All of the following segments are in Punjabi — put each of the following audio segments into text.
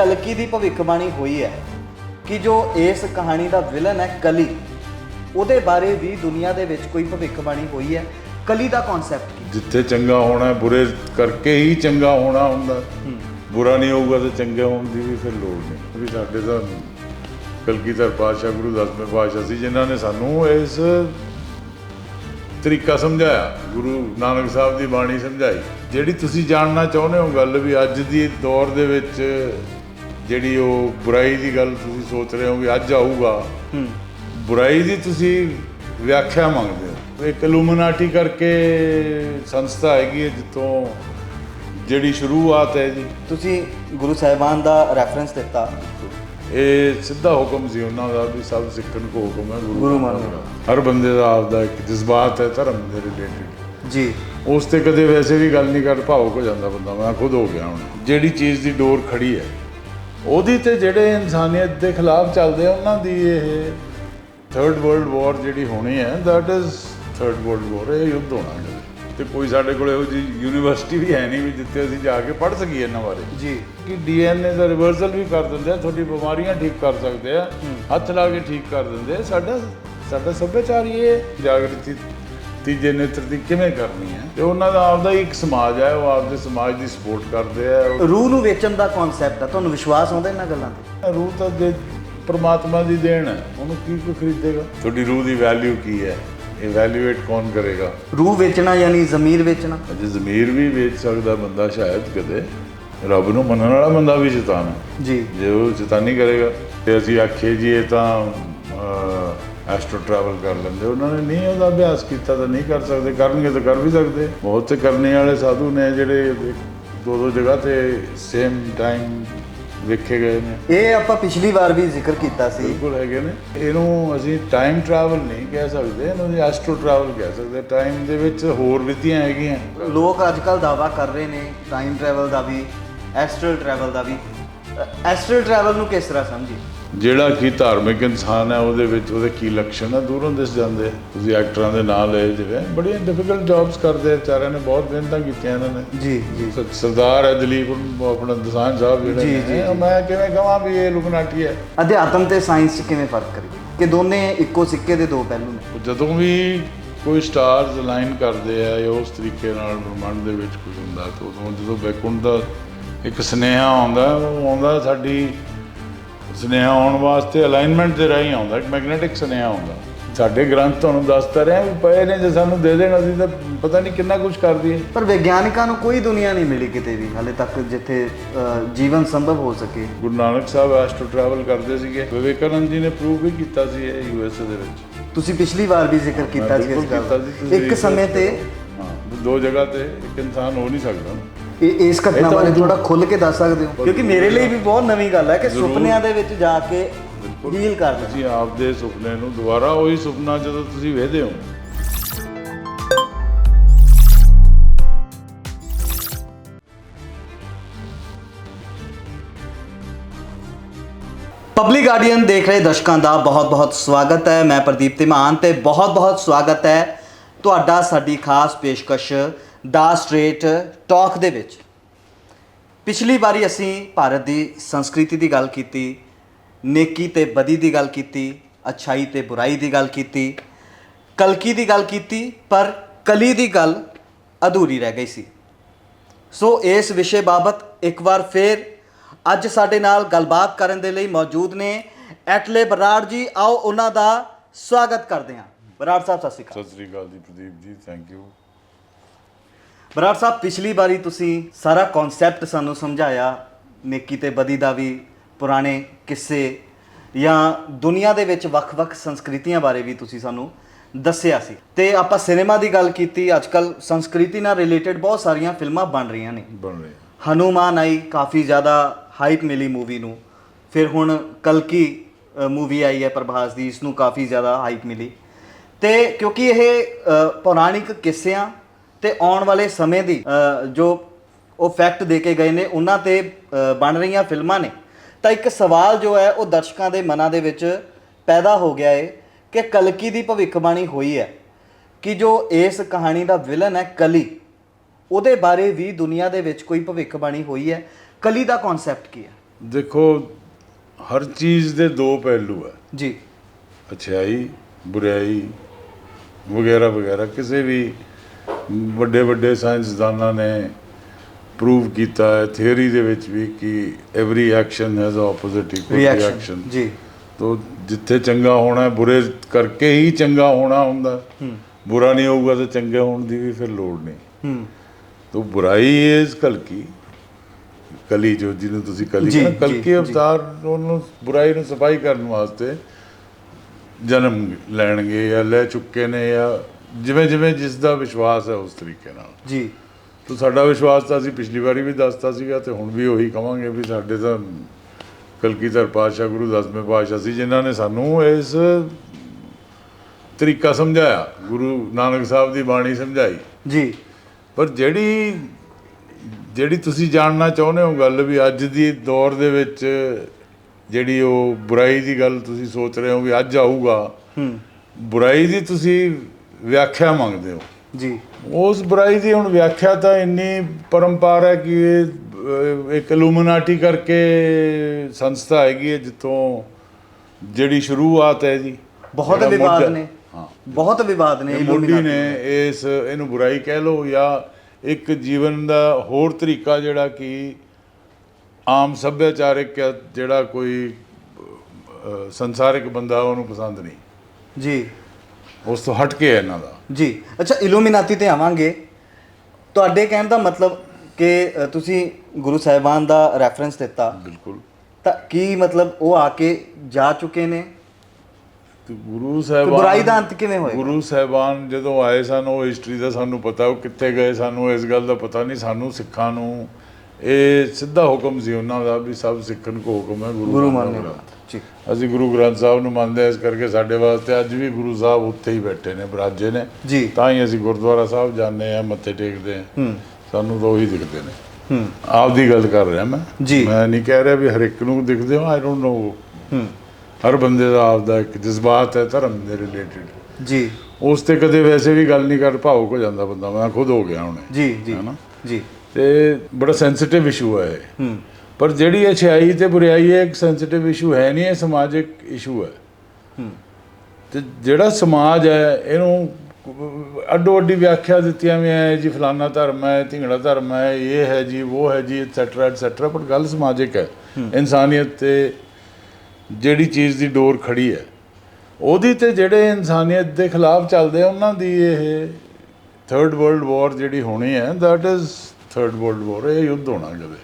ਕਲਕੀ ਦੀ ਭਵਿੱਖਬਾਣੀ ਹੋਈ ਹੈ ਕਿ ਜੋ ਇਸ ਕਹਾਣੀ ਦਾ ਵਿਲਨ ਹੈ ਕਲੀ ਉਹਦੇ ਬਾਰੇ ਵੀ ਦੁਨੀਆ ਦੇ ਵਿੱਚ ਕੋਈ ਭਵਿੱਖਬਾਣੀ ਹੋਈ ਹੈ। ਕਲੀ ਦਾ ਕਨਸੈਪਟ ਕੀ? ਜਿੱਥੇ ਚੰਗਾ ਹੋਣਾ ਹੈ, ਬੁਰੇ ਕਰਕੇ ਹੀ ਚੰਗਾ ਹੋਣਾ ਹੁੰਦਾ। ਬੁਰਾ ਨਹੀਂ ਹੋਊਗਾ ਤਾਂ ਚੰਗੇ ਹੋਣ ਦੀ ਵੀ ਫਿਰ ਲੋੜ ਨਹੀਂ। ਵੀ ਸਾਡੇ ਤਾਂ ਕਲਗੀਧਰ ਪਾਤਸ਼ਾਹ ਗੁਰੂ ਦਸਵੇਂ ਪਾਤਸ਼ਾਹ ਸੀ ਜਿਨ੍ਹਾਂ ਨੇ ਸਾਨੂੰ ਇਸ ਤਰੀਕਾ ਸਮਝਾਇਆ। ਗੁਰੂ ਨਾਨਕ ਸਾਹਿਬ ਦੀ ਬਾਣੀ ਸਮਝਾਈ। ਜਿਹੜੀ ਤੁਸੀਂ ਜਾਣਨਾ ਚਾਹੁੰਦੇ ਹੋ ਗੱਲ ਵੀ ਅੱਜ ਦੀ ਦੌਰ ਦੇ ਵਿੱਚ ਜਿਹੜੀ ਉਹ ਬੁਰਾਈ ਦੀ ਗੱਲ ਤੁਸੀਂ ਸੋਚ ਰਹੇ ਹੋ ਵੀ ਅੱਜ ਆਊਗਾ ਬੁਰਾਈ ਦੀ ਤੁਸੀਂ ਵਿਆਖਿਆ ਮੰਗਦੇ ਹੋ। ਇੱਕ ਇਲੂਮੀਨਾਟੀ ਕਰਕੇ ਸੰਸਥਾ ਹੈਗੀ ਹੈ ਜਿੱਥੋਂ ਜਿਹੜੀ ਸ਼ੁਰੂਆਤ ਹੈ ਜੀ। ਤੁਸੀਂ ਗੁਰੂ ਸਾਹਿਬਾਨ ਦਾ ਰੈਫਰੈਂਸ ਦਿੱਤਾ। ਇਹ ਸਿੱਧਾ ਹੁਕਮ ਸੀ ਉਹਨਾਂ ਦਾ ਵੀ ਸਭ ਸਿੱਖਣ ਕੋ ਹੁਕਮ ਹੈ ਗੁਰੂ। ਮੰਨੋ ਹਰ ਬੰਦੇ ਦਾ ਆਪਦਾ ਇੱਕ ਜਜ਼ਬਾਤ ਹੈ ਧਰਮ ਦੇ ਰਿਲੇਟਡ ਜੀ। ਉਸ ਤੇ ਕਦੇ ਵੈਸੇ ਵੀ ਗੱਲ ਨਹੀਂ ਕਰ ਭਾਵੁਕ ਹੋ ਜਾਂਦਾ ਬੰਦਾ। ਮੈਂ ਖੁਦ ਹੋ ਗਿਆ ਹੁਣ। ਜਿਹੜੀ ਚੀਜ਼ ਦੀ ਡੋਰ ਖੜੀ ਹੈ ਉਹਦੀ ਤੇ ਜਿਹੜੇ ਇਨਸਾਨੀਅਤ ਦੇ ਖਿਲਾਫ ਚੱਲਦੇ ਆ ਉਹਨਾਂ ਦੀ ਇਹ ਥਰਡ ਵਰਲਡ ਵਾਰ ਜਿਹੜੀ ਹੋਣੀ ਹੈ that is third world war ਇਹ ਯੁੱਧ ਹੋਣਾ ਹੈ। ਤੇ ਕੋਈ ਸਾਡੇ ਕੋਲ ਇਹੋ ਜੀ ਯੂਨੀਵਰਸਿਟੀ ਵੀ ਹੈ ਨਹੀਂ ਵੀ ਜਿੱਥੇ ਅਸੀਂ ਜਾ ਕੇ ਪੜ੍ਹ ਸਕੀਏ ਇਹਨਾਂ ਬਾਰੇ। ਜੀ। ਕਿ ਡੀਐਨਏ ਦਾ ਰਿਵਰਸਲ ਵੀ ਕਰ ਦਿੰਦੇ ਆ ਤੁਹਾਡੀ ਬਿਮਾਰੀਆਂ ਠੀਕ ਕਰ ਸਕਦੇ ਆ ਹੱਥ ਲਾ ਕੇ ਠੀਕ ਕਰ ਦਿੰਦੇ ਆ। ਸਾਡਾ ਸਾਡਾ ਸੱਭਿਆਚਾਰ ਇਹ ਜਾਗਰਤੀ ਤੀਜੇ ਨੇਤਰ ਦੀ ਕਿਵੇਂ ਕਰਨੀ ਹੈ? ਤੇ ਉਹਨਾਂ ਦਾ ਆਪਦਾ ਹੀ ਇੱਕ ਸਮਾਜ ਹੈ ਉਹ ਆਪਦੇ ਸਮਾਜ ਦੀ ਸਪੋਰਟ ਕਰਦੇ ਆ। ਰੂਹ ਨੂੰ ਵੇਚਣ ਦਾ ਕਨਸੈਪਟ ਹੈ ਤੁਹਾਨੂੰ ਵਿਸ਼ਵਾਸ ਆਉਂਦਾ ਇਹਨਾਂ ਗੱਲਾਂ ਤੇ? ਰੂਹ ਤਾਂ ਦੇ ਪ੍ਰਮਾਤਮਾ ਦੀ ਦੇਣ ਹੈ ਉਹਨੂੰ ਕੀ ਕੋਈ ਖਰੀਦੇਗਾ? ਤੁਹਾਡੀ ਰੂਹ ਦੀ ਵੈਲਿਊ ਕੀ ਹੈ? ਇਵੈਲੂਏਟ ਕੌਣ ਕਰੇਗਾ? ਰੂਹ ਵੇਚਣਾ ਯਾਨੀ ਜ਼ਮੀਰ ਵੇਚਣਾ? ਅਜੇ ਜ਼ਮੀਰ ਵੀ ਵੇਚ ਸਕਦਾ ਬੰਦਾ ਸ਼ਾਇਦ ਕਦੇ। ਰੱਬ ਨੂੰ ਮੰਨਣ ਵਾਲਾ ਬੰਦਾ ਵੀ ਸ਼ੈਤਾਨ ਹੈ। ਜੀ। ਜੇ ਉਹ ਚੇਤਾਨੀ ਕਰੇਗਾ ਤੇ ਅਸੀਂ ਆਖੀਏ ਜੀ ਇਹ ਤਾਂ ਐਸਟ੍ਰੋ ਟਰੈਵਲ ਕਰ ਲੈਂਦੇ। ਉਹਨਾਂ ਨੇ ਨਹੀਂ ਉਹਦਾ ਅਭਿਆਸ ਕੀਤਾ ਤਾਂ ਨਹੀਂ ਕਰ ਸਕਦੇ। ਕਰਨਗੇ ਤਾਂ ਕਰ ਵੀ ਸਕਦੇ। ਬਹੁਤ ਤੇ ਕਰਨੇ ਵਾਲੇ ਸਾਧੂ ਨੇ ਜਿਹੜੇ ਦੋ ਦੋ ਜਗ੍ਹਾ ਤੇ ਸੇਮ ਟਾਈਮ ਵੇਖੇ ਗਏ ਨੇ। ਇਹ ਆਪਾਂ ਪਿਛਲੀ ਵਾਰ ਵੀ ਜ਼ਿਕਰ ਕੀਤਾ ਸੀ। ਬਿਲਕੁਲ ਹੈਗੇ ਨੇ। ਇਹਨੂੰ ਅਸੀਂ ਟਾਈਮ ਟਰੈਵਲ ਨਹੀਂ ਕਹਿ ਸਕਦੇ। ਇਹਨੂੰ ਐਸਟ੍ਰੋ ਟਰੈਵਲ ਕਹਿ ਸਕਦੇ। ਟਾਈਮ ਦੇ ਵਿੱਚ ਹੋਰ ਵਿਧੀਆਂ ਹੈਗੀਆਂ। ਲੋਕ ਅੱਜ ਕੱਲ ਦਾਵਾ ਕਰ ਰਹੇ ਨੇ ਟਾਈਮ ਟਰੈਵਲ ਦਾ ਵੀ ਐਸਟਰਲ ਟਰੈਵਲ ਦਾ ਵੀ। ਐਸਟਰਲ ਟਰੈਵਲ ਨੂੰ ਕਿਸ ਤਰ੍ਹਾਂ ਸਮਝੀ ਜਿਹੜਾ ਕੀ ਧਾਰਮਿਕ ਇਨਸਾਨ ਹੈ ਉਹਦੇ ਵਿੱਚ ਉਹਦੇ ਕੀ ਲੱਛਣ ਹੈ ਦੂਰੋਂ ਦਿਸ ਜਾਂਦੇ ਆ। ਤੁਸੀਂ ਐਕਟਰਾਂ ਦੇ ਨਾਂ ਲਏ ਜਿਵੇਂ ਬੜੀਆਂ ਡਿਫਿਕਲਟ ਜੌਬਸ ਕਰਦੇ ਆ ਵਿਚਾਰਿਆਂ ਨੇ ਬਹੁਤ ਮਿਹਨਤਾਂ ਕੀਤੀਆਂ ਇਹਨਾਂ ਨੇ। ਜੀ ਜੀ। ਸਰਦਾਰ ਹੈ ਦਲੀਪ ਆਪਣਾ ਦਸਾਂਝ ਸਾਹਿਬ ਜਿਹੜੇ ਜੀ, ਜੀ। ਮੈਂ ਕਿਵੇਂ ਕਹਾਂ ਵੀ ਇਹ ਲੁਕਨਾਟੀ ਹੈ? ਅਧਿਆਤਮ ਤੇ ਸਾਇੰਸ 'ਚ ਕਿਵੇਂ ਫ਼ਰਕ ਕਰੀਏ? ਕਿ ਦੋਨੇ ਇੱਕੋ ਸਿੱਕੇ ਦੇ ਦੋ ਪਹਿਲੂ ਨੇ। ਜਦੋਂ ਵੀ ਕੋਈ ਸਟਾਰਸ ਅਲਾਈਨ ਕਰਦੇ ਆ ਜਾਂ ਉਸ ਤਰੀਕੇ ਨਾਲ ਬ੍ਰਹਮੰਡ ਦੇ ਵਿੱਚ ਕੁਝ ਹੁੰਦਾ ਤਾਂ ਉਦੋਂ ਜਦੋਂ ਬੈਕੁੰਠ ਦਾ ਇੱਕ ਸੁਨੇਹਾ ਆਉਂਦਾ ਉਹ ਆਉਂਦਾ ਸਾਡੀ ਸੁਨੇਹਾ ਆਉਣ ਵਾਸਤੇ ਅਲਾਈਨਮੈਂਟ ਦੇ ਰਾਹੀਂ ਆਉਂਦਾ ਇੱਕ ਮੈਗਨੈਟਿਕ ਸੁਨੇਹਾ ਆਉਂਦਾ। ਸਾਡੇ ਗ੍ਰੰਥ ਤੁਹਾਨੂੰ ਦੱਸਦਾ ਰਿਹਾ ਵੀ ਪਏ ਨੇ ਜੇ ਸਾਨੂੰ ਦੇ ਦੇਣ ਅਸੀਂ ਤਾਂ ਪਤਾ ਨਹੀਂ ਕਿੰਨਾ ਕੁਝ ਕਰ ਦਈਏ। ਪਰ ਵਿਗਿਆਨਿਕਾਂ ਨੂੰ ਕੋਈ ਦੁਨੀਆ ਨਹੀਂ ਮਿਲੀ ਕਿਤੇ ਵੀ ਹਾਲੇ ਤੱਕ ਜਿੱਥੇ ਅ, ਜੀਵਨ ਸੰਭਵ ਹੋ ਸਕੇ। ਗੁਰੂ ਨਾਨਕ ਸਾਹਿਬ ਐਸਟ੍ਰੋ ਟਰੈਵਲ ਕਰਦੇ ਸੀਗੇ। ਵਿਵੇਕਾਨੰਦ ਜੀ ਨੇ ਪ੍ਰੂਵ ਵੀ ਕੀਤਾ ਸੀ ਇਹ ਯੂਐਸਏ ਦੇ ਵਿੱਚ। ਤੁਸੀਂ ਪਿਛਲੀ ਵਾਰ ਵੀ ਜ਼ਿਕਰ ਕੀਤਾ ਸੀ ਬਿਲਕੁਲ ਇਸ ਗੱਲ ਕੀਤਾ ਦਾ ਸੀ, ਤੁਸੀਂ ਇੱਕ ਸਮੇਂ ਤੇ। ਹਾਂ ਦੋ ਜਗ੍ਹਾ ਤੇ ਇੱਕ ਇਨਸਾਨ ਹੋ ਨਹੀਂ ਸਕਦਾ। ਇਹ ਇਸ ਘਟਨਾ ਬਾਰੇ ਥੋੜਾ ਖੁੱਲ ਕੇ ਦੱਸ ਸਕਦੇ ਹੋ। ਕਿਉਂਕਿ ਮੇਰੇ ਲਈ ਵੀ ਬਹੁਤ ਨਵੀਂ ਗੱਲ ਹੈ ਕਿ। ਸੁਪਨਿਆਂ ਦੇ ਵਿੱਚ ਜਾ ਕੇ ਹੀਲ ਕਰਨਾ। ਤੁਸੀਂ ਆਪਦੇ ਸੁਪਨੇ ਨੂੰ ਦੁਬਾਰਾ ਉਹੀ ਸੁਪਨਾ ਜਦੋਂ ਤੁਸੀਂ ਵੇਖਦੇ ਹੋ। ਪਬਲਿਕ ਗਾਰਡੀਅਨ ਦੇਖ ਰਹੇ ਦਰਸ਼ਕਾਂ ਦਾ ਬਹੁਤ-ਬਹੁਤ ਸਵਾਗਤ ਹੈ। ਮੈਂ ਪ੍ਰਦੀਪ ਧੀਮਾਨ ਤੇ ਬਹੁਤ-ਬਹੁਤ ਸਵਾਗਤ ਹੈ। ਤੁਹਾਡਾ ਸਾਡੀ ਖਾਸ ਪੇਸ਼ਕਸ਼ ਦਾ ਸਟ੍ਰੇਟ ਟਾਕ ਦੇ ਵਿੱਚ। ਪਿਛਲੀ ਵਾਰੀ ਅਸੀਂ ਭਾਰਤ ਦੀ ਸੰਸਕ੍ਰਿਤੀ ਦੀ ਗੱਲ ਕੀਤੀ, ਨੇਕੀ ਤੇ ਬਦੀ ਦੀ ਗੱਲ ਕੀਤੀ, ਅਛਾਈ ਤੇ ਬੁਰਾਈ ਦੀ ਗੱਲ ਕੀਤੀ, ਕਲਕੀ ਦੀ ਗੱਲ ਕੀਤੀ, ਪਰ ਕਲੀ ਦੀ ਗੱਲ ਅਧੂਰੀ ਰਹਿ ਗਈ ਸੀ। ਸੋ ਇਸ ਵਿਸ਼ੇ ਬਾਬਤ ਇੱਕ ਵਾਰ ਫੇਰ ਅੱਜ ਸਾਡੇ ਨਾਲ ਗੱਲਬਾਤ ਕਰਨ ਦੇ ਲਈ ਮੌਜੂਦ ਨੇ ਐਟਲੇ ਬਰਾੜ ਜੀ। ਆਓ ਉਹਨਾਂ ਦਾ ਸਵਾਗਤ ਕਰਦੇ ਹਾਂ। ਬਰਾੜ ਸਾਹਿਬ, ਸਤਿ ਸ਼੍ਰੀ ਅਕਾਲ। ਸਤਿ ਸ੍ਰੀ ਅਕਾਲ ਜੀ, ਪ੍ਰਦੀਪ ਜੀ ਥੈਂਕ ਯੂ ਬਰਾੜ ਸਾਹਿਬ ਪਿਛਲੀ ਵਾਰੀ ਤੁਸੀਂ ਸਾਰਾ ਕਨਸੈਪਟ ਸਾਨੂੰ ਸਮਝਾਇਆ ਨੇਕੀ ਤੇ ਬਦੀ ਦਾ ਵੀ ਪੁਰਾਣੇ ਕਿੱਸੇ ਜਾਂ ਦੁਨੀਆ ਦੇ ਵਿੱਚ ਵੱਖ-ਵੱਖ ਸੰਸਕ੍ਰਿਤੀਆਂ ਬਾਰੇ ਵੀ ਤੁਸੀਂ ਸਾਨੂੰ ਦੱਸਿਆ ਸੀ। ਤੇ ਆਪਾਂ ਸਿਨੇਮਾ ਦੀ ਗੱਲ ਕੀਤੀ ਅੱਜਕੱਲ ਸੰਸਕ੍ਰਿਤੀ ਨਾਲ ਰਿਲੇਟਡ ਬਹੁਤ ਸਾਰੀਆਂ ਫਿਲਮਾਂ ਬਣ ਰਹੀਆਂ ਨੇ। ਬਣ ਰਹੇ ਹਨੂਮਾਨ ਆਈ ਕਾਫੀ ਜ਼ਿਆਦਾ ਹਾਈਪ ਮਿਲੀ ਮੂਵੀ ਨੂੰ। ਫਿਰ ਹੁਣ ਕਲਕੀ ਮੂਵੀ ਆਈ ਹੈ ਪ੍ਰਭਾਸ ਦੀ ਇਸ ਨੂੰ ਕਾਫੀ ਜ਼ਿਆਦਾ ਹਾਈਪ ਮਿਲੀ। ਤੇ ਕਿਉਂਕਿ ਇਹ ਪੌਰਾਣਿਕ ਕਿੱਸਿਆਂ ਤੇ ਆਉਣ ਵਾਲੇ ਸਮੇਂ ਦੀ ਜੋ ਉਹ ਫੈਕਟ ਦੇ ਕੇ ਗਏ ਨੇ ਉਹਨਾਂ ਤੇ ਬਣ ਰਹੀਆਂ ਫਿਲਮਾਂ ਨੇ। ਤਾਂ ਇੱਕ ਸਵਾਲ ਜੋ ਹੈ ਉਹ ਦਰਸ਼ਕਾਂ ਦੇ ਮਨਾਂ ਦੇ ਵਿੱਚ ਪੈਦਾ ਹੋ ਗਿਆ ਹੈ ਕਿ ਕਲਕੀ ਦੀ ਭਵਿੱਖਬਾਣੀ ਹੋਈ ਹੈ ਕਿ ਜੋ ਇਸ ਕਹਾਣੀ ਦਾ ਵਿਲਨ ਹੈ ਕਲੀ ਉਹਦੇ ਬਾਰੇ ਵੀ ਦੁਨੀਆ ਦੇ ਵਿੱਚ ਕੋਈ ਭਵਿੱਖਬਾਣੀ ਹੋਈ ਹੈ? ਕਲੀ ਦਾ ਕਨਸੈਪਟ ਕੀ ਹੈ? ਦੇਖੋ ਹਰ ਚੀਜ਼ ਦੇ ਦੋ ਪਹਿਲੂ ਹੈ। ਜੀ। ਅਛਾਈ ਬੁਰਾਈ ਵਗੈਰਾ ਵਗੈਰਾ ਕਿਸੇ ਵੀ ਵੱਡੇ ਵੱਡੇ ਸਾਇੰਸਦਾਨਾਂ ਨੇ ਪ੍ਰੂਵ ਕੀਤਾ ਹੈ ਥਿਉਰੀ ਦੇ ਵਿੱਚ ਵੀ ਕਿ every action has a opposite equal reaction ਜੀ। ਤੋ ਜਿੱਥੇ ਚੰਗਾ ਹੋਣਾ ਹੈ, ਬੁਰੇ ਕਰਕੇ ਹੀ ਚੰਗਾ ਹੋਣਾ ਹੁੰਦਾ। ਬੁਰਾ ਨਹੀਂ ਹੋਊਗਾ ਤਾਂ ਚੰਗੇ ਹੋਣ ਦੀ ਵੀ ਫਿਰ ਲੋੜ ਨਹੀਂ। ਹੂੰ। ਤੋ ਬੁਰਾਈ ਇਜ਼ ਕਲਕੀ। ਕਲੀ ਜੋ ਜਿਹਨੂੰ ਤੁਸੀਂ ਕਲੀ ਕਹਿੰਦੇ ਕਲਕੀ। ਅਵਤਾਰ ਉਹਨੂੰ ਬੁਰਾਈ ਨੂੰ ਸਫ਼ਾਈ ਕਰਨ ਵਾਸਤੇ ਜਨਮ ਲੈਣਗੇ ਜਾਂ ਲੈ ਚੁੱਕੇ ਨੇ ਜਾਂ ਜਿਵੇਂ ਜਿਵੇਂ ਜਿਸ ਦਾ ਵਿਸ਼ਵਾਸ ਹੈ ਉਸ ਤਰੀਕੇ ਨਾਲ। ਜੀ। ਤੋ ਸਾਡਾ ਵਿਸ਼ਵਾਸ ਤਾਂ ਅਸੀਂ ਪਿਛਲੀ ਵਾਰੀ ਵੀ ਦੱਸਤਾ ਸੀਗਾ ਤੇ ਹੁਣ ਵੀ ਉਹੀ ਕਵਾਂਗੇ ਵੀ ਸਾਡੇ ਤਾਂ ਕਲਕੀਧਰ ਪਾਤਸ਼ਾਹ ਗੁਰੂ ਦਸਵੇਂ ਪਾਤਸ਼ਾਹ ਸੀ ਜਿਨ੍ਹਾਂ ਨੇ ਸਾਨੂੰ ਇਸ ਤਰੀਕਾ ਸਮਝਾਇਆ। ਗੁਰੂ ਨਾਨਕ ਸਾਹਿਬ ਦੀ ਬਾਣੀ ਸਮਝਾਈ। ਜੀ। ਪਰ ਜਿਹੜੀ ਜਿਹੜੀ ਤੁਸੀਂ ਜਾਣਨਾ ਚਾਹੁੰਦੇ ਹੋ ਗੱਲ ਵੀ ਅੱਜ ਦੀ ਦੌਰ ਦੇ ਵਿੱਚ ਜਿਹੜੀ ਉਹ ਬੁਰਾਈ ਦੀ ਗੱਲ ਤੁਸੀਂ ਸੋਚ ਰਹੇ ਹੋ ਵੀ ਅੱਜ ਆਊਗਾ। ਹੂੰ। ਬੁਰਾਈ ਦੀ ਤੁਸੀਂ ਵਿਆਖਿਆ ਮੰਗਦੇ ਹੋ। ਜੀ। ਉਸ ਬੁਰਾਈ ਦੀ ਹੁਣ ਵਿਆਖਿਆ ਤਾਂ ਇੰਨੀ ਪਰੰਪਰਾ ਹੈ ਕਿ ਇਹ ਇੱਕ ਇਲੂਮੀਨਾਟੀ ਕਰਕੇ ਸੰਸਥਾ ਹੈਗੀ ਹੈ ਜਿੱਥੋਂ ਜਿਹੜੀ ਸ਼ੁਰੂਆਤ ਹੈ ਜੀ। ਬਹੁਤ ਵਿਵਾਦ ਨੇ। ਹਾਂ। ਬਹੁਤ ਵਿਵਾਦ ਨੇ ਮੋਢੀ ਨੇ ਇਸ ਇਹਨੂੰ ਬੁਰਾਈ ਕਹਿ ਲਓ ਜਾਂ ਇੱਕ ਜੀਵਨ ਦਾ ਹੋਰ ਤਰੀਕਾ ਜਿਹੜਾ ਕਿ ਆਮ ਸੱਭਿਆਚਾਰਕ ਜਿਹੜਾ ਕੋਈ ਸੰਸਾਰਿਕ ਬੰਦਾ ਉਹਨੂੰ ਪਸੰਦ ਨਹੀਂ। ਜੀ। ਉਸ ਤੋਂ ਹਟ ਕੇ ਹੈ ਇਹਨਾਂ ਦਾ। ਜੀ। ਅੱਛਾ ਇਲੂਮੀਨਾਤੀ ਤੇ ਆਵਾਂਗੇ। ਤੁਹਾਡੇ ਕਹਿਣ ਦਾ ਮਤਲਬ ਕਿ ਅ, ਤੁਸੀਂ ਗੁਰੂ ਸਾਹਿਬਾਨ ਦਾ ਰੈਫਰੈਂਸ ਦਿੱਤਾ। ਬਿਲਕੁਲ। ਤਾਂ ਕੀ ਮਤਲਬ ਉਹ ਆ ਕੇ ਜਾ ਚੁੱਕੇ ਨੇ? ਤੇ ਗੁਰੂ ਸਾਹਿਬਾਨ ਬੁਰਾਈ ਦਾ ਅੰਤ ਕਿਵੇਂ ਹੋਏਗਾ? ਗੁਰੂ ਸਾਹਿਬਾਨ ਜਦੋਂ ਆਏ ਸਨ ਉਹ ਹਿਸਟਰੀ ਦਾ ਸਾਨੂੰ ਪਤਾ ਉਹ ਕਿੱਥੇ ਗਏ ਸਾਨੂੰ ਇਸ ਗੱਲ ਦਾ ਪਤਾ ਨਹੀਂ ਸਾਨੂੰ ਸਿੱਖਾਂ ਨੂੰ ਇਹ ਸਿੱਧਾ ਹੁਕਮ ਸੀ ਉਹਨਾਂ ਦਾ ਵੀ ਸਭ ਸਿੱਖਣ ਕੋ ਹੁਕਮ ਹੈ ਗੁਰੂ ਦਾ। ਵਾਲਾ ਜੀ। ਅਸੀਂ ਗੁਰੂ ਗ੍ਰੰਥ ਸਾਹਿਬ ਨੂੰ ਮੰਨਦੇ ਇਸ ਕਰਕੇ ਸਾਡੇ ਵਾਸਤੇ ਅੱਜ ਵੀ ਗੁਰੂ ਸਾਹਿਬ ਉੱਥੇ ਹੀ ਬੈਠੇ ਨੇ ਬਰਾਜੇ ਨੇ। ਜੀ। ਤਾਂ ਹੀ ਅਸੀਂ ਗੁਰਦੁਆਰਾ ਸਾਹਿਬ ਜਾਂਦੇ ਆ ਮੱਥੇ ਟੇਕਦੇ ਆ ਹੂੰ। ਸਾਨੂੰ ਤਾਂ ਉਹੀ ਦਿਖਦੇ ਨੇ। ਹੂੰ। ਆਪਦੀ ਗੱਲ ਕਰ ਰਿਹਾ ਮੈਂ। ਜੀ। ਮੈਂ ਨਹੀਂ ਕਹਿ ਰਿਹਾ ਵੀ ਹਰ ਇੱਕ ਨੂੰ ਦਿਖਦੇ ਹੋ ਆਈ ਡੋਨਟ ਨੋ ਹੂੰ। ਹਰ ਬੰਦੇ ਦਾ ਆਪਦਾ ਇੱਕ ਜਜ਼ਬਾਤ ਹੈ ਧਰਮ ਦੇ ਰਿਲੇਟਡ ਜੀ। ਉਸ ਤੇ ਕਦੇ ਵੈਸੇ ਵੀ ਗੱਲ ਨਹੀਂ ਕਰ ਭਾਵੁਕ ਹੋ ਜਾਂਦਾ ਬੰਦਾ। ਮੈਂ ਖੁਦ ਹੋ ਗਿਆ ਹੁਣੇ। ਜੀ ਜੀ। ਹੈ ਨਾ? ਜੀ। ਤੇ ਬੜਾ ਸੈਂਸਿਟਿਵ ਇਸ਼ੂ ਹੈ ਇਹ। ਹੂੰ। ਪਰ ਜਿਹੜੀ ਅਛਾਈ ਤੇ ਬੁਰਾਈ ਹੈ ਇੱਕ ਸੈਂਸਿਟਿਵ ਇਸ਼ੂ ਹੈ ਨਹੀਂ ਇਹ ਸਮਾਜਿਕ ਇਸ਼ੂ ਹੈ। ਹੂੰ। ਤੇ ਜਿਹੜਾ ਸਮਾਜ ਹੈ ਇਹਨੂੰ ਅੱਡੋ ਅੱਡੀ ਵਿਆਖਿਆ ਦਿੱਤੀਆਂ ਵੀ ਹੈ ਜੀ ਫਲਾਨਾ ਧਰਮ ਹੈ ਢਿੰਗੜਾ ਧਰਮ ਹੈ ਇਹ ਹੈ ਜੀ ਉਹ ਹੈ ਜੀ ਐਟਸੈਟਰਾ ਐਟਸੈਟਰਾ ਪਰ ਗੱਲ ਸਮਾਜਿਕ ਹੈ। ਇਨਸਾਨੀਅਤ ਤੇ ਜਿਹੜੀ ਚੀਜ਼ ਦੀ ਡੋਰ ਖੜੀ ਹੈ। ਉਹਦੀ ਤੇ ਜਿਹੜੇ ਇਨਸਾਨੀਅਤ ਦੇ ਖਿਲਾਫ ਚੱਲਦੇ ਉਹਨਾਂ ਦੀ ਇਹ ਥਰਡ ਵਰਲਡ ਵਾਰ ਜਿਹੜੀ ਹੋਣੀ ਹੈ that is third world war ਇਹ ਯੁੱਧ ਹੋਣਾ ਕਦੇ।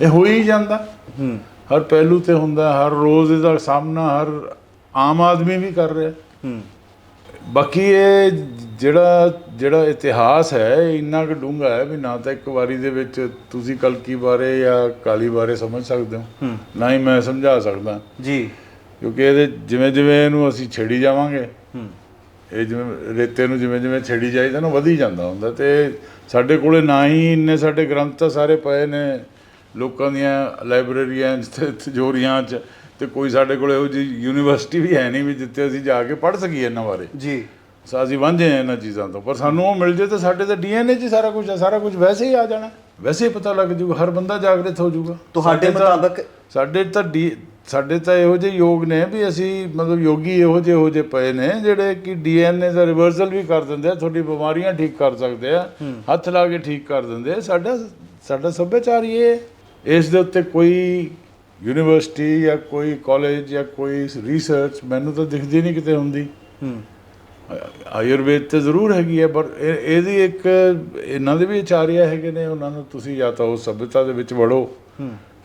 ਇਹ ਹੋ ਹੀ ਜਾਂਦਾ। ਹੂੰ। ਹਰ ਪਹਿਲੂ ਤੇ ਹੁੰਦਾ ਹਰ ਰੋਜ਼ ਇਹਦਾ ਸਾਹਮਣਾ ਹਰ ਆਮ ਆਦਮੀ ਵੀ ਕਰ ਰਿਹਾ। ਹੂੰ। ਬਾਕੀ ਇਹ ਜਿਹੜਾ ਜਿਹੜਾ ਇਤਿਹਾਸ ਹੈ ਇੰਨਾ ਕੁ ਡੂੰਘਾ ਹੈ ਵੀ ਨਾ ਤਾਂ ਇੱਕ ਵਾਰੀ ਦੇ ਵਿੱਚ ਤੁਸੀਂ ਕਲਕੀ ਬਾਰੇ ਜਾਂ ਕਾਲੀ ਬਾਰੇ ਸਮਝ ਸਕਦੇ ਹੋ। ਨਾ ਹੀ ਮੈਂ ਸਮਝਾ ਸਕਦਾ। ਜੀ। ਕਿਉਂਕਿ ਇਹਦੇ ਜਿਵੇਂ ਜਿਵੇਂ ਇਹਨੂੰ ਅਸੀਂ ਛੇੜੀ ਜਾਵਾਂਗੇ ਇਹ ਜਿਵੇਂ ਰੇਤੇ ਨੂੰ ਜਿਵੇਂ ਜਿਵੇਂ ਛੇੜੀ ਜਾਈਦਾ ਨਾ ਵਧੀ ਜਾਂਦਾ ਹੁੰਦਾ ਤੇ ਸਾਡੇ ਕੋਲੇ ਨਾ ਹੀ ਇੰਨੇ ਸਾਡੇ ਗ੍ਰੰਥ ਤਾਂ ਸਾਰੇ ਪਏ ਨੇ ਲੋਕਾਂ ਦੀਆਂ ਲਾਇਬ੍ਰੇਰੀਆਂ ਤੇ ਤਿਜੋਰੀਆਂ 'ਚ ਤੇ ਕੋਈ ਸਾਡੇ ਕੋਲੇ ਇਹੋ ਜਿਹੀ ਯੂਨੀਵਰਸਿਟੀ ਵੀ ਹੈ ਨਹੀਂ ਵੀ ਜਿੱਥੇ ਅਸੀਂ ਜਾ ਕੇ ਪੜ੍ਹ ਸਕੀਏ ਇਹਨਾਂ ਬਾਰੇ। ਜੀ। ਸੋ ਅਸੀਂ ਵਾਂਝੇ ਹਾਂ ਇਹਨਾਂ ਚੀਜ਼ਾਂ ਤੋਂ ਪਰ ਸਾਨੂੰ ਉਹ ਮਿਲ ਜੇ ਤਾਂ ਸਾਡੇ ਤਾਂ ਡੀਐਨਏ 'ਚ ਸਾਰਾ ਕੁਝ ਹੈ ਸਾਰਾ ਕੁਝ ਵੈਸੇ ਹੀ ਆ ਜਾਣਾ। ਵੈਸੇ ਹੀ ਪਤਾ ਲੱਗ ਜੂਗਾ ਹਰ ਬੰਦਾ ਜਾਗਰਤ ਹੋ ਜਾਊਗਾ ਤੁਹਾਡੇ ਤਾਂ- ਮੁਤਾਬਕ ਸਾਡੇ ਤਾਂ ਡੀ ਸਾਡੇ ਤਾਂ ਇਹੋ ਜਿਹੇ ਯੋਗ ਨੇ ਵੀ ਅਸੀਂ ਮਤਲਬ ਯੋਗੀ ਇਹੋ ਜਿਹੇ ਇਹੋ ਜਿਹੇ ਪਏ ਨੇ ਜਿਹੜੇ ਕਿ ਡੀਐਨਏ ਦਾ ਰਿਵਰਸਲ ਵੀ ਕਰ ਦਿੰਦੇ ਆ ਤੁਹਾਡੀ ਬਿਮਾਰੀਆਂ ਠੀਕ ਕਰ ਸਕਦੇ ਆ ਹੱਥ ਲਾ ਕੇ ਠੀਕ ਕਰ ਦਿੰਦੇ ਆ। ਸਾਡਾ ਸਾਡਾ ਸੱਭਿਆਚਾਰ ਹੀ ਇਹ। ਹੈ। ਇਸ ਦੇ ਉੱਤੇ ਕੋਈ ਯੂਨੀਵਰਸਿਟੀ ਜਾਂ ਕੋਈ ਕਾਲਜ ਜਾਂ ਕੋਈ ਰਿਸਰਚ ਮੈਨੂੰ ਤਾਂ ਦਿਖਦੀ ਨਹੀਂ ਕਿਤੇ ਹੁੰਦੀ। ਹੂੰ। ਆਯੁਰਵੇਦ ਤੇ ਜ਼ਰੂਰ ਹੈਗੀ ਹੈ ਪਰ ਇਹ- ਇਹਦੀ ਇੱਕ ਇਹਨਾਂ ਦੇ ਵੀ ਆਚਾਰੀਆ ਹੈਗੇ ਨੇ ਉਹਨਾਂ ਨੂੰ ਤੁਸੀਂ ਜਾਂ ਤਾਂ ਉਸ ਸਭਿਅਤਾ ਦੇ ਵਿੱਚ ਵੜੋ।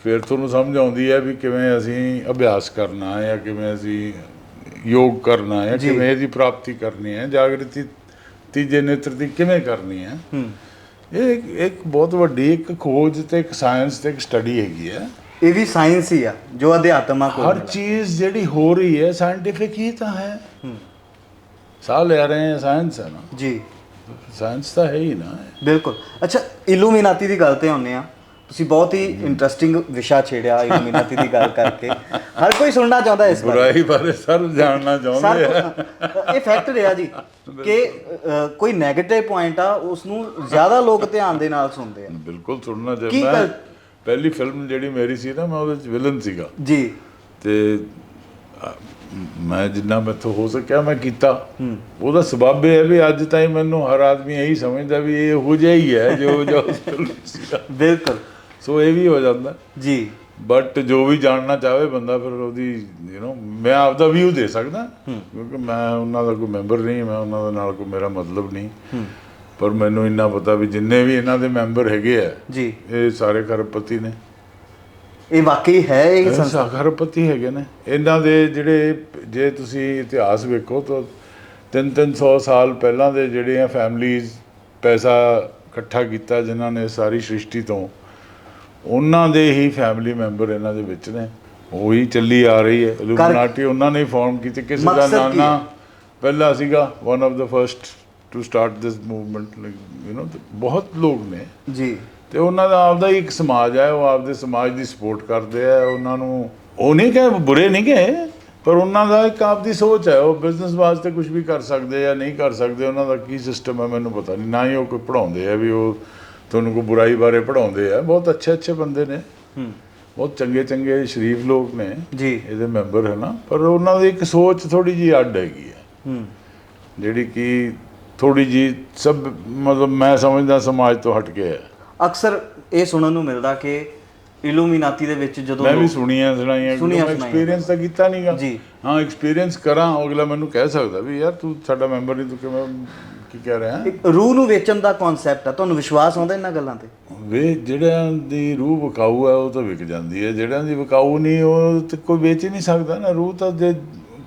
ਫਿਰ ਤੁਹਾਨੂੰ ਸਮਝ ਆਉਂਦੀ ਹੈ ਵੀ ਕਿਵੇਂ ਅਸੀਂ ਅਭਿਆਸ ਕਰਨਾ ਹੈ ਜਾਂ ਕਿਵੇਂ ਅਸੀਂ ਯੋਗ ਕਰਨਾ ਹੈ। ਕਿਵੇਂ ਇਹਦੀ ਪ੍ਰਾਪਤੀ ਕਰਨੀ ਹੈ ਜਾਗਰਤੀ ਤੀਜੇ ਨੇਤਰ ਦੀ ਕਿਵੇਂ ਕਰਨੀ ਹੈ। ਇਹ ਇੱਕ- ਬਹੁਤ ਵੱਡੀ ਇੱਕ ਖੋਜ ਤੇ ਇੱਕ ਸਾਇੰਸ ਤੇ ਇੱਕ ਸਟੱਡੀ ਹੈਗੀ ਹੈ। ਇਹ ਵੀ ਸਾਇੰਸ ਹੀ ਆ ਜੋ ਅਧਿਆਤਮਾ ਕੋਲ ਹਰ। ਚੀਜ਼ ਜਿਹੜੀ ਹੋ ਰਹੀ ਹੈ ਸਾਇੰਟੀਫਿਕ ਹੀ ਤਾਂ ਹੈ। ਸਾਹ ਲੈ ਰਹੇ ਹਾਂ ਸਾਇੰਸ ਹੈ ਨਾ। ਜੀ। ਸਾਇੰਸ ਤਾਂ ਹੈ ਹੀ ਨਾ। ਬਿਲਕੁਲ। ਅੱਛਾ ਇਲੂਮੀਨਾਤੀ ਦੀ ਗੱਲ ਤੇ ਆਉਂਦੇ ਆ ਤੁਸੀਂ ਬਹੁਤ ਹੀ ਇੰਟਰਸਟਿੰਗ ਵਿਸ਼ਾ ਛੇੜਿਆ ਇਲੂਮੀਨਾਤੀ ਦੀ ਗੱਲ ਕਰਕੇ। ਹਰ ਕੋਈ ਸੁਣਨਾ ਚਾਹੁੰਦਾ ਇਸ ਬਾਰੇ। ਬੁਰਾਈ ਬਾਰੇ ਸਰ ਜਾਣਨਾ ਚਾਹੁੰਦੇ ਆ। ਸਰ ਇਹ ਫੈਕਟ ਰਿਹਾ ਜੀ ਕਿ ਅ, ਕੋਈ 네ਗੇਟਿਵ ਪੁਆਇੰਟ ਆ ਉਸ ਨੂੰ ਜ਼ਿਆਦਾ ਲੋਕ ਧਿਆਨ ਦੇ ਨਾਲ ਸੁਣਦੇ ਆ। ਬਿਲਕੁਲ ਸੁਣਨਾ ਕੀ ਚਾਹੁੰਦਾ ਗੱਲ- ਪਹਿਲੀ ਫਿਲਮ ਜਿਹੜੀ ਮੇਰੀ ਸੀ ਨਾ ਮੈਂ ਉਹਦੇ ਵਿੱਚ ਵਿਲਨ ਸੀਗਾ। ਜੀ। ਤੇ ਮੈਂ ਜਿੰਨਾ ਮੈਥੋਂ ਹੋ ਸਕਿਆ ਮੈਂ ਕੀਤਾ। ਉਹਦਾ ਸਬਬ ਇਹ ਹੈ ਵੀ ਅੱਜ ਤਾਈਂ ਮੈਨੂੰ ਹਰ ਆਦਮੀ ਇਹੀ ਸਮਝਦਾ ਵੀ ਇਹ ਹੋ ਜਿਹਾ ਹੀ ਹੈ ਜੋ ਜੋ ਬਿਲਕੁਲ। ਸੋ ਇਹ ਵੀ ਹੋ ਜਾਂਦਾ। ਜੀ। ਬਟ ਜੋ ਵੀ ਜਾਣਨਾ ਚਾਹਵੇ ਬੰਦਾ ਫਿਰ ਉਹਦੀ ਯੂ نو ਮੈਂ ਆਪਦਾ ਵਿਊ ਦੇ ਸਕਦਾ। ਕਿਉਂਕਿ ਮੈਂ ਉਹਨਾਂ ਦਾ ਕੋਈ ਮੈਂਬਰ ਨਹੀਂ ਮੈਂ ਉਹਨਾਂ ਦੇ ਨਾਲ ਕੋਈ ਮੇਰਾ ਮਤਲਬ ਨਹੀਂ। ਪਰ ਮੈਨੂੰ ਇੰਨਾ ਪਤਾ ਵੀ ਜਿੰਨੇ ਵੀ ਇਹਨਾਂ ਦੇ ਮੈਂਬਰ ਹੈਗੇ ਆ ਜੀ। ਇਹ ਸਾਰੇ ਖਰਬਪਤੀ ਨੇ। ਇਹ ਵਾਕਈ ਹੈ ਇਹ ਸੰਸਥਾ ਸਾਖਰਪਤੀ ਹੈਗੇ ਨੇ। ਇਹਨਾਂ ਦੇ ਜਿਹੜੇ ਜੇ ਤੁਸੀਂ ਇਤਿਹਾਸ ਵੇਖੋ ਤਾਂ 3-300 ਸਾਲ ਪਹਿਲਾਂ ਦੇ ਜਿਹੜੇ ਆ ਫੈਮਲੀਜ਼ ਪੈਸਾ ਇਕੱਠਾ ਕੀਤਾ ਜਿਨ੍ਹਾਂ ਨੇ ਸਾਰੀ ਸ੍ਰਿਸ਼ਟੀ ਤੋਂ ਉਹਨਾਂ ਦੇ ਹੀ ਫੈਮਿਲੀ ਮੈਂਬਰ ਇਹਨਾਂ ਦੇ ਵਿੱਚ ਨੇ। ਉਹੀ ਚੱਲੀ ਆ ਰਹੀ ਹੈ। ਇਲੂਮੀਨਾਟੀ ਉਹਨਾਂ ਨੇ ਫਾਰਮ ਕੀਤੀ। ਕਿਸੇ ਦਾ ਨਾਨਾ ਹੈ? ਪਹਿਲਾ ਸੀਗਾ one of the first to start this movement you know ਬਹੁਤ ਲੋਕ ਨੇ। ਜੀ। ਤੇ ਉਹਨਾਂ ਦਾ ਆਪਦਾ ਹੀ ਇੱਕ ਸਮਾਜ ਹੈ ਉਹ ਆਪਦੇ ਸਮਾਜ ਦੀ ਸਪੋਰਟ ਕਰਦੇ ਆ ਉਹਨਾਂ ਨੂੰ ਉਹ ਨਹੀਂ ਕਿ ਬੁਰੇ ਨਹੀਂ ਕਿ ਪਰ ਉਹਨਾਂ ਦਾ ਇੱਕ ਆਪਦੀ ਸੋਚ ਹੈ ਉਹ ਬਿਜ਼ਨਸ ਵਾਸਤੇ ਕੁਝ ਵੀ ਕਰ ਸਕਦੇ ਆ ਨਹੀਂ ਕਰ ਸਕਦੇ ਉਹਨਾਂ ਦਾ ਕੀ ਸਿਸਟਮ ਹੈ ਮੈਨੂੰ ਪਤਾ ਨਹੀਂ ਨਾ ਹੀ ਉਹ ਕੋਈ ਪੜਾਉਂਦੇ ਆ ਵੀ ਉਹ ਤੁਹਾਨੂੰ ਕੋਈ ਬੁਰਾਈ ਬਾਰੇ ਪੜਾਉਂਦੇ ਆ ਬਹੁਤ ਅੱਛੇ ਅੱਛੇ ਬੰਦੇ ਨੇ। ਹੂੰ। ਬਹੁਤ ਚੰਗੇ ਚੰਗੇ ਸ਼ਰੀਫ ਲੋਕ ਨੇ। ਜੀ। ਇਹਦੇ ਮੈਂਬਰ ਹੈ ਨਾ ਪਰ ਉਹਨਾਂ ਦੀ ਇੱਕ ਸੋਚ ਥੋੜੀ ਜੀ ਅੱਡ ਹੈਗੀ ਹੈ ਹੂੰ। ਜਿਹੜੀ ਕਿ ਥੋੜੀ ਜੀ ਸਭ ਮਤਲਬ ਮੈਂ ਸਮਝਦਾ ਸਮਾਜ ਤੋਂ ਹਟ ਕੇ ਹੈ ਅਕਸਰ ਇਹ ਸੁਣਨ ਨੂੰ ਮਿਲਦਾ ਕਿ ਇਲੂਮੀਨਾਤੀ ਦੇ ਵਿੱਚ ਜਦੋਂ ਮੈਂ ਵੀ ਸੁਣੀਆਂ ਸੁਣਾਈਆਂ ਸੁਣੀਆਂ। ਐਕਸਪੀਰੀਅੰਸ ਤਾਂ ਕੀਤਾ ਨਹੀਂਗਾ ਜੀ। ਹਾਂ ਐਕਸਪੀਰੀਅੰਸ ਕਰਾਂ ਅਗਲਾ ਮੈਨੂੰ ਕਹਿ ਸਕਦਾ ਵੀ ਯਾਰ ਤੂੰ ਸਾਡਾ ਮੈਂਬਰ ਨਹੀਂ ਤੂੰ ਕਿਵੇਂ ਕੀ ਕਹਿ ਰਿਹਾ ਇੱਕ ਰੂਹ ਨੂੰ ਵੇਚਣ ਦਾ ਕਨਸੈਪਟ ਆ ਤੁਹਾਨੂੰ ਵਿਸ਼ਵਾਸ ਆਉਂਦਾ ਇਹਨਾਂ ਗੱਲਾਂ ਤੇ ਵੇ ਜਿਹੜਿਆਂ ਦੀ ਰੂਹ ਵਿਕਾਊ ਹੈ ਉਹ ਤਾਂ ਵਿਕ ਜਾਂਦੀ ਹੈ ਜਿਹੜਿਆਂ ਦੀ ਵਿਕਾਊ ਨਹੀਂ ਉਹ ਤੇ ਕੋਈ ਵੇਚ ਹੀ ਨਹੀਂ ਸਕਦਾ ਨਾ ਰੂਹ ਤਾਂ ਜੇ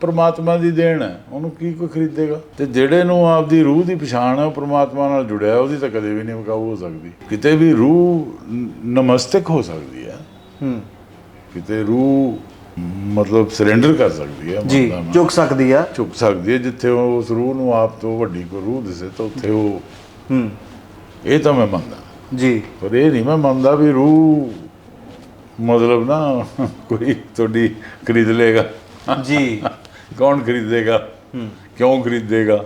ਪ੍ਰਮਾਤਮਾ ਦੀ ਦੇਣ ਹੈ ਉਹਨੂੰ ਕੀ ਕੋਈ ਖਰੀਦੇਗਾ? ਤੇ ਜਿਹੜੇ ਨੂੰ ਆਪਦੀ ਰੂਹ ਦੀ ਪਛਾਣ ਹੈ ਉਹ ਪ੍ਰਮਾਤਮਾ ਨਾਲ ਜੁੜਿਆ ਉਹਦੀ ਤਾਂ ਕਦੇ ਵੀ ਨਹੀਂ ਵਿਕਾਊ ਹੋ ਸਕਦੀ। ਕਿਤੇ ਵੀ ਰੂਹ ਨਮਸਤਕ ਹੋ ਸਕਦੀ ਹੈ। ਹੂੰ। ਕਿਤੇ ਰੂਹ ਮਤਲਬ ਸਰੈਂਡਰ ਕਰ ਸਕਦੀ ਹੈ ਜੀ। ਝੁਕ ਸਕਦੀ ਆ। ਝੁਕ ਸਕਦੀ ਹੈ ਜਿੱਥੇ ਉਹ ਉਸ ਰੂਹ ਨੂੰ ਆਪ ਤੋਂ ਵੱਡੀ ਕੋਈ ਰੂਹ ਦਿਸੇ ਤਾਂ ਉੱਥੇ ਉਹ ਹੂੰ। ਇਹ ਤਾਂ ਮੈਂ ਮੰਨਦਾ। ਜੀ। ਪਰ ਇਹ ਨਹੀਂ ਮੈਂ ਮੰਨਦਾ ਵੀ ਰੂਹ ਮਤਲਬ ਨਾ ਕੋਈ ਤੁਹਾਡੀ ਖਰੀਦ ਲੇਗਾ ਜੀ। ਕੌਣ ਖਰੀਦੇਗਾ? ਕਿਉਂ ਖਰੀਦੇਗਾ?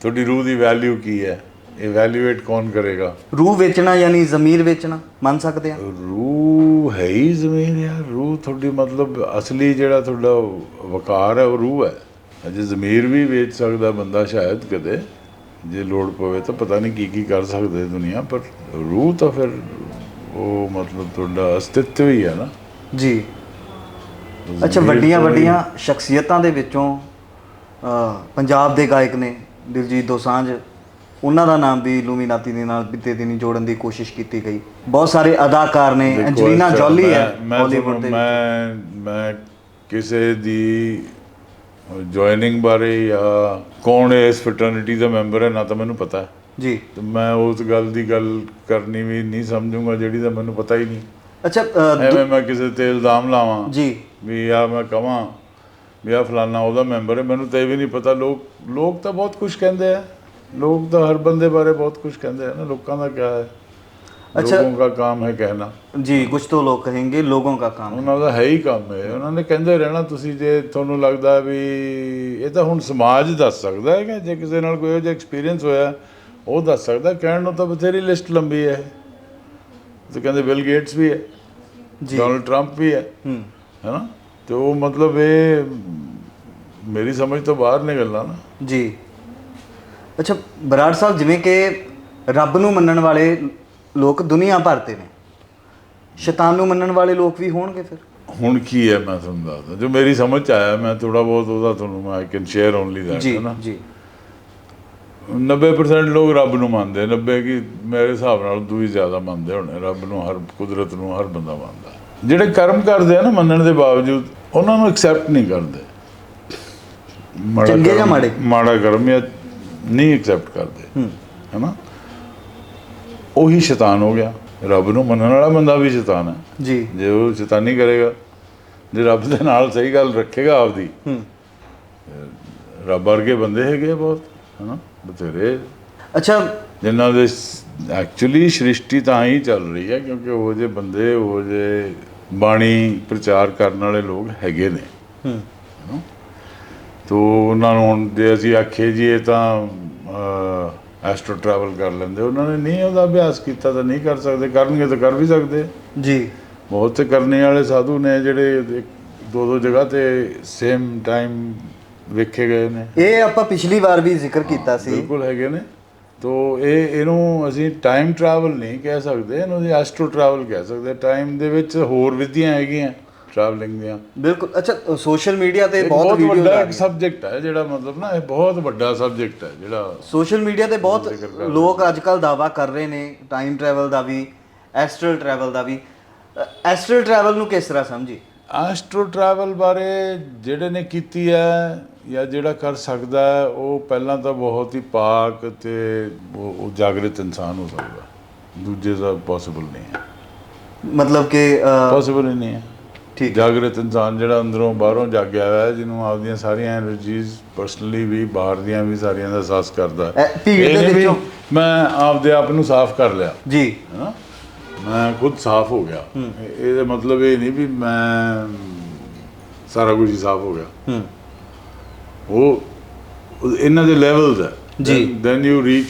ਤੁਹਾਡੀ ਰੂਹ ਦੀ ਵੈਲਿਊ ਕੀ ਹੈ? ਇਵੈਲੂਏਟ ਕੌਣ ਕਰੇਗਾ? ਰੂਹ ਵੇਚਣਾ ਯਾਨੀ ਜ਼ਮੀਰ ਵੇਚਣਾ ਮੰਨ ਸਕਦੇ ਆ? ਰੂਹ ਹੈ ਹੀ ਜ਼ਮੀਨ ਯਾਰ ਰੂਹ ਤੁਹਾਡੀ ਮਤਲਬ ਅਸਲੀ ਜਿਹੜਾ ਤੁਹਾਡਾ ਵਕਾਰ ਹੈ ਉਹ ਰੂਹ ਹੈ। ਅਜੇ ਜ਼ਮੀਰ ਵੀ ਵੇਚ ਸਕਦਾ ਬੰਦਾ ਸ਼ਾਇਦ ਕਦੇ ਜੇ ਲੋੜ ਪਵੇ ਤਾਂ ਪਤਾ ਨਹੀਂ ਕੀ ਕੀ ਕਰ ਸਕਦੇ ਦੁਨੀਆ ਪਰ ਰੂਹ ਤਾਂ ਫਿਰ ਉਹ ਮਤਲਬ ਤੁਹਾਡਾ ਅਸਤਿਤਵ ਹੀ ਹੈ ਨਾ। ਜੀ। ਅੱਛਾ ਵੱਡੀਆਂ ਵੱਡੀਆਂ ਸ਼ਖਸੀਅਤਾਂ ਦੇ ਵਿੱਚੋਂ ਪੰਜਾਬ ਦੇ ਗਾਇਕ ਨੇ ਦਿਲਜੀਤ ਦੋਸਾਂਝ। ਉਹਨਾਂ ਦਾ ਨਾਮ ਵੀ ਇਲੂਮੀਨਾਤੀ ਦੇ ਨਾਲ ਬਿੱਤੇ ਦਿਨੀ ਜੋੜਨ ਦੀ ਕੋਸ਼ਿਸ਼ ਕੀਤੀ ਗਈ। ਬਹੁਤ ਸਾਰੇ ਅਦਾਕਾਰ ਨੇ। ਅੱਛਾ, ਜੋਲੀ ਹੈ ਹਾਲੀਵੁੱਡ ਦੇ ਮੈਂ ਮੈਂ ਕਿਸੇ ਦੀ ਜੁਆਇਨਿੰਗ ਬਾਰੇ ਜਾਂ ਕੌਣ ਇਸ ਫਰਟਰਨਿਟੀ ਦਾ ਮੈਂਬਰ ਹੈ ਨਾ ਤਾਂ ਮੈਨੂੰ ਪਤਾ। ਜੀ। ਤੇ ਮੈਂ ਉਸ ਗੱਲ ਦੀ ਗੱਲ ਕਰਨੀ ਵੀ ਨਹੀਂ ਸਮਝੂੰਗਾ ਜਿਹੜੀ ਤਾਂ ਮੈਨੂੰ ਪਤਾ ਹੀ ਨਹੀਂ। ਅੱਛਾ ਅ, ਦੁ- ਐਵੇਂ ਮੈਂ ਕਿਸੇ ਤੇ ਇਲਜ਼ਾਮ ਲਾਵਾਂ ਜੀ ਵੀ ਆ ਮੈਂ ਕਵਾਂ ਵੀ ਆ ਫਲਾਨਾ ਉਹਦਾ ਮੈਂਬਰ ਹੈ ਮੈਨੂੰ ਤਾਂ ਇਹ ਵੀ ਨਹੀਂ ਪਤਾ ਲੋਕ ਲੋਕ ਤਾਂ ਬਹੁਤ ਕੁਝ ਕਹਿੰਦੇ ਆ ਲੋਕ ਤਾਂ ਹਰ ਬੰਦੇ ਬਾਰੇ ਬਹੁਤ ਕੁਝ ਕਹਿੰਦੇ ਆ ਨਾ ਲੋਕਾਂ ਦਾ ਕੀ ਹੈ ਅੱਛਾ। ਲੋਗੋਂ ਦਾ ਕੰਮ ਹੈ ਕਹਿਣਾ ਜੀ ਕੁਝ तो लोग कहेंगे लोगों का काम है ਉਹਨਾਂ ਦਾ ਹੈ ਹੀ ਕੰਮ ਹੈ ਉਹਨਾਂ ਨੇ ਕਹਿੰਦੇ ਰਹਿਣਾ ਤੁਸੀਂ ਜੇ ਤੁਹਾਨੂੰ ਲੱਗਦਾ ਵੀ ਇਹ ਤਾਂ ਹੁਣ ਸਮਾਜ ਦੱਸ ਸਕਦਾ ਹੈ ਕਿ ਜੇ ਕਿਸੇ ਨਾਲ ਕੋਈ ਇਹੋ ਜਿਹਾ ਐਕਸਪੀਰੀਅੰਸ ਹੋਇਆ ਉਹ ਦੱਸ ਸਕਦਾ ਕਹਿਣ ਨੂੰ ਤਾਂ ਬਥੇਰੀ ਲਿਸਟ ਲੰਬੀ ਹੈ ਤੇ ਕਹਿੰਦੇ ਬਿਲ ਗੇਟਸ ਵੀ ਹੈ ਜੀ। ਡੋਨਲਡ ਟਰੰਪ ਵੀ ਹੈ ਹੂੰ। ਹੈਨਾ ਤੇ ਉਹ ਮਤਲਬ ਇਹ ਮੇਰੀ ਸਮਝ ਤੋਂ ਬਾਹਰ ਨੇ ਗੱਲਾਂ ਨਾ। ਜੀ। ਅੱਛਾ ਬਰਾੜ ਸਾਹਿਬ ਜਿਵੇਂ ਕਿ ਰੱਬ ਨੂੰ ਮੰਨਣ ਵਾਲੇ ਲੋਕ ਦੁਨੀਆ ਭਰ ਤੇ ਨੇ ਸ਼ੈਤਾਨ ਨੂੰ ਮੰਨਣ ਵਾਲੇ ਲੋਕ ਵੀ ਹੋਣਗੇ ਫਿਰ? ਹੁਣ ਕੀ ਹੈ ਮੈਂ ਤੁਹਾਨੂੰ ਦੱਸਦਾ ਜੋ ਮੇਰੀ ਸਮਝ ਆਇਆ ਮੈਂ ਥੋੜਾ ਬਹੁਤ ਉਹਦਾ ਤੁਹਾਨੂੰ ਮੈਂ I can share only that ਜੀ ਹੈ ਨਾ? ਜੀ। 90% ਲੋਕ ਰੱਬ ਨੂੰ ਮੰਨਦੇ 90 ਕੀ ਮੇਰੇ ਹਿਸਾਬ ਨਾਲ ਵੀ ਜ਼ਿਆਦਾ ਮੰਨਦੇ ਹੋਣੇ ਰੱਬ ਨੂੰ ਹਰ ਕੁਦਰਤ ਨੂੰ ਹਰ ਬੰਦਾ ਮੰਨਦਾ। ਜਿਹੜੇ ਕਰਮ ਕਰਦੇ ਆ ਨਾ ਮੰਨਣ ਦੇ ਬਾਵਜੂਦ ਉਹਨਾਂ ਨੂੰ ਐਕਸੈਪਟ ਨਹੀਂ ਕਰਦੇ। ਮਾੜਾ ਚੰਗੇ ਜਾਂ ਮਾੜੇ? ਮਾੜਾ ਕਰਮ ਜਾਂ ਨਹੀਂ ਐਕਸੈਪਟ ਕਰਦੇ। ਹੈਨਾ? ਉਹੀ ਸ਼ੈਤਾਨ ਹੋ ਗਿਆ। ਰੱਬ ਨੂੰ ਮੰਨਣ ਵਾਲਾ ਬੰਦਾ ਵੀ ਸ਼ੈਤਾਨ ਹੈ। ਜੀ। ਜੇ ਉਹ ਸ਼ੈਤਾਨੀ ਕਰੇਗਾ ਜੇ ਰੱਬ ਦੇ ਨਾਲ ਸਹੀ ਗੱਲ ਰੱਖੇਗਾ ਆਪਦੀ ਹੂੰ। ਰੱਬ ਵਰਗੇ ਬੰਦੇ ਹੈਗੇ ਬਹੁਤ ਹਨਾ? ਬਥੇਰੇ। ਅੱਛਾ। ਜਿਨ੍ਹਾਂ ਦੇ ਐਕਚੁਅਲੀ ਸ੍ਰਿਸ਼ਟੀ ਤਾਂ ਹੀ ਚੱਲ ਰਹੀ ਹੈ ਕਿਉਂਕਿ ਉਹ ਜੇ ਬੰਦੇ ਉਹ ਜੇ ਬਾਣੀ ਪ੍ਰਚਾਰ ਕਰਨ ਵਾਲੇ ਲੋਕ ਹੈਗੇ ਨੇ। ਹੂੰ। ਤੋ ਉਹਨਾਂ ਨੂੰ ਹੁਣ ਜੇ ਅਸੀਂ ਆਖੇ ਜੀ ਇਹ ਤਾਂ ਐਸਟਰੋ ਟਰੈਵਲ ਕਰ ਲੈਂਦੇ ਉਹਨਾਂ ਨੇ ਨਹੀਂ ਉਹਦਾ ਅਭਿਆਸ ਕੀਤਾ ਤਾਂ ਨਹੀਂ ਕਰ ਸਕਦੇ ਕਰਨਗੇ ਤਾਂ ਕਰ ਵੀ ਸਕਦੇ। ਜੀ। ਬਹੁਤ ਕਰਨੇ ਵਾਲੇ ਸਾਧੂ ਨੇ ਜਿਹੜੇ ਦੋ ਦੋ ਜਗ੍ਹਾ ਤੇ ਸੇਮ ਟਾਈਮ ਵੇਖੇ ਗਏ ਨੇ। ਇਹ ਆਪਾਂ ਪਿਛਲੀ ਵਾਰ ਵੀ ਜ਼ਿਕਰ ਕੀਤਾ ਸੀ। ਬਿਲਕੁਲ ਹੈਗੇ ਨੇ। ਤੋ ਇਹ ਇਹਨੂੰ ਅਸੀਂ ਟਾਈਮ ਟਰੈਵਲ ਨਹੀਂ ਕਹਿ ਸਕਦੇ ਇਹਨੂੰ ਅਸੀਂ ਐਸਟਰੋ ਟਰੈਵਲ ਕਹਿ ਸਕਦੇ ਟਾਈਮ ਦੇ ਵਿੱਚ ਹੋਰ ਵਿਧੀਆਂ ਹੈਗੀਆਂ ਟਰੈਵਲਿੰਗ ਦੀਆਂ। ਬਿਲਕੁਲ ਅੱਛਾ ਸੋਸ਼ਲ ਮੀਡੀਆ ਤੇ ਬਹੁਤ ਬਹੁਤ ਵੀਡੀਓ ਵੱਡਾ ਇੱਕ ਸਬਜੈਕਟ ਹੈ ਜਿਹੜਾ ਮਤਲਬ ਨਾ ਇਹ ਬਹੁਤ ਵੱਡਾ ਸਬਜੈਕਟ ਹੈ ਜਿਹੜਾ ਸੋਸ਼ਲ ਮੀਡੀਆ ਤੇ ਬਹੁਤ ਲੋਕ ਅੱਜ ਕੱਲ ਦਾਵਾ ਕਰ ਰਹੇ ਨੇ ਟਾਈਮ ਟਰੈਵਲ ਦਾ ਵੀ ਐਸਟਰਲ ਟਰੈਵਲ ਦਾ ਵੀ। ਐਸਟਰਲ ਟਰੈਵਲ ਨੂੰ ਕਿਸ ਤਰ੍ਹਾਂ ਸਮਝੀ ਐਸਟਰੋ ਟਰੈਵਲ ਬਾਰੇ ਜਿਹੜੇ ਨੇ ਕੀਤੀ ਹੈ ਜਾਂ ਜਿਹੜਾ ਕਰ ਸਕਦਾ ਹੈ ਉਹ ਪਹਿਲਾਂ ਤਾਂ ਬਹੁਤ ਹੀ ਪਾਕ ਤੇ ਉਹ ਜਾਗਰਿਤ ਇਨਸਾਨ ਹੋ ਸਕਦਾ ਦੂਜੇ ਦਾ ਪੋਸੀਬਲ ਨਹੀਂ ਹੈ। ਮਤਲਬ ਕਿ ਪੋਸੀਬਲ ਨਹੀਂ ਹੈ। ਠੀਕ। ਜਾਗਰਿਤ ਇਨਸਾਨ ਜਿਹੜਾ ਅੰਦਰੋਂ ਬਾਹਰੋਂ ਜਾਗਿਆ ਹੋਇਆ ਹੈ ਜਿਹਨੂੰ ਆਪਦੀਆਂ ਸਾਰੀਆਂ એનર્ਜੀਜ਼ ਪਰਸਨਲੀ ਵੀ ਬਾਹਰ ਦੀਆਂ ਵੀ ਸਾਰੀਆਂ ਦਾ ਅਹਿਸਾਸ ਕਰਦਾ ਹੈ। ਇਹ ਮੈਂ ਆਪਦੇ ਆਪ ਨੂੰ ਸਾਫ਼ ਕਰ ਲਿਆ। ਜੀ। ਮੈਂ ਖੁਦ ਸਾਫ਼ ਹੋ ਗਿਆ। ਇਹਦਾ ਮਤਲਬ ਇਹ ਨਹੀਂ ਵੀ ਮੈਂ ਸਾਰਾ ਕੁਝ ਹੀ ਸਾਫ਼ ਹੋ ਗਿਆ। ਉਹ ਇਹਨਾਂ ਦੇ ਲੈਵਲਸ ਹੈ। ਜੀ। ਦੈਨ ਯੂ ਰੀਚ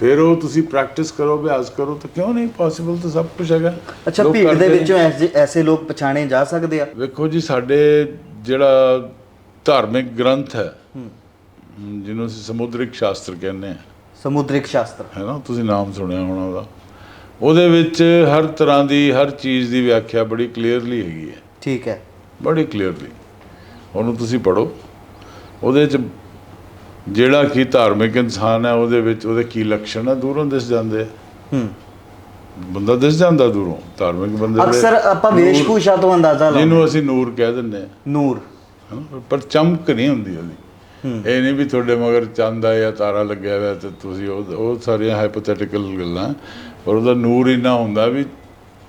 ਫਿਰ ਉਹ ਤੁਸੀਂ ਪ੍ਰੈਕਟਿਸ ਕਰੋ ਅਭਿਆਸ ਕਰੋ ਤਾਂ ਕਿਉਂ ਨਹੀਂ ਪੋਸੀਬਲ ਤਾਂ ਸਭ ਕੁਝ ਹੈਗਾ। ਅੱਛਾ ਭੀੜ ਦੇ। ਵਿੱਚੋਂ ਐਸੇ ਲੋਕ ਪਛਾਣੇ ਜਾ ਸਕਦੇ ਆ। ਵੇਖੋ ਜੀ ਸਾਡੇ ਜਿਹੜਾ ਧਾਰਮਿਕ ਗ੍ਰੰਥ ਹੈ ਜਿਹਨੂੰ ਅਸੀਂ ਸਮੁਦਰਿਕ ਸ਼ਾਸਤਰ ਕਹਿੰਦੇ ਹਾਂ। ਸਮੁਦਰਿਕ ਸ਼ਾਸਤਰ। ਹੈ ਨਾ? ਤੁਸੀਂ ਨਾਮ ਸੁਣਿਆ ਹੋਣਾ ਉਹਦਾ। ਉਹਦੇ ਵਿੱਚ ਹਰ ਤਰ੍ਹਾਂ ਦੀ ਹਰ ਚੀਜ਼ ਦੀ ਵਿਆਖਿਆ ਬੜੀ ਕਲੀਅਰਲੀ ਹੈਗੀ ਹੈ। ਠੀਕ ਹੈ। ਬੜੀ ਕਲੀਅਰਲੀ ਉਹਨੂੰ ਤੁਸੀਂ ਪੜੋ ਉਹਦੇ ਚ ਜਿਹੜਾ ਕੀ ਧਾਰਮਿਕ ਇਨਸਾਨ ਹੈ ਉਹਦੇ ਵਿੱਚ ਉਹਦੇ ਕੀ ਲੱਛਣ ਹੈ ਦੂਰੋਂ ਦਿਸ ਜਾਂਦੇ ਆ। ਹੂੰ। ਬੰਦਾ ਦਿਸ ਜਾਂਦਾ ਦੂਰੋਂ ਧਾਰਮਿਕ ਬੰਦੇ ਦੇ ਅਕਸਰ ਆਪਾਂ ਵੇਸ਼ਭੂਸ਼ਾ ਤੋਂ ਅੰਦਾਜ਼ਾ ਲਾਉਂਦੇ ਜਿਹਨੂੰ ਅਸੀਂ ਨੂਰ ਕਹਿ ਦਿੰਦੇ ਆ। ਨੂਰ? ਪਰ ਚਮਕ ਨਹੀਂ ਹੁੰਦੀ ਉਹਦੀ। ਇਹ ਨਹੀਂ ਵੀ ਤੁਹਾਡੇ ਮਗਰ ਚੰਦ ਆ ਜਾਂ ਤਾਰਾ ਲੱਗਿਆ ਹੋਇਆ ਤੇ ਤੁਸੀਂ ਉਹ ਉਹ ਸਾਰੀਆਂ ਹਾਈਪੋਥੈਟੀਕਲ ਗੱਲਾਂ ਪਰ ਉਹਦਾ ਨੂਰ ਇੰਨਾ ਹੁੰਦਾ ਵੀ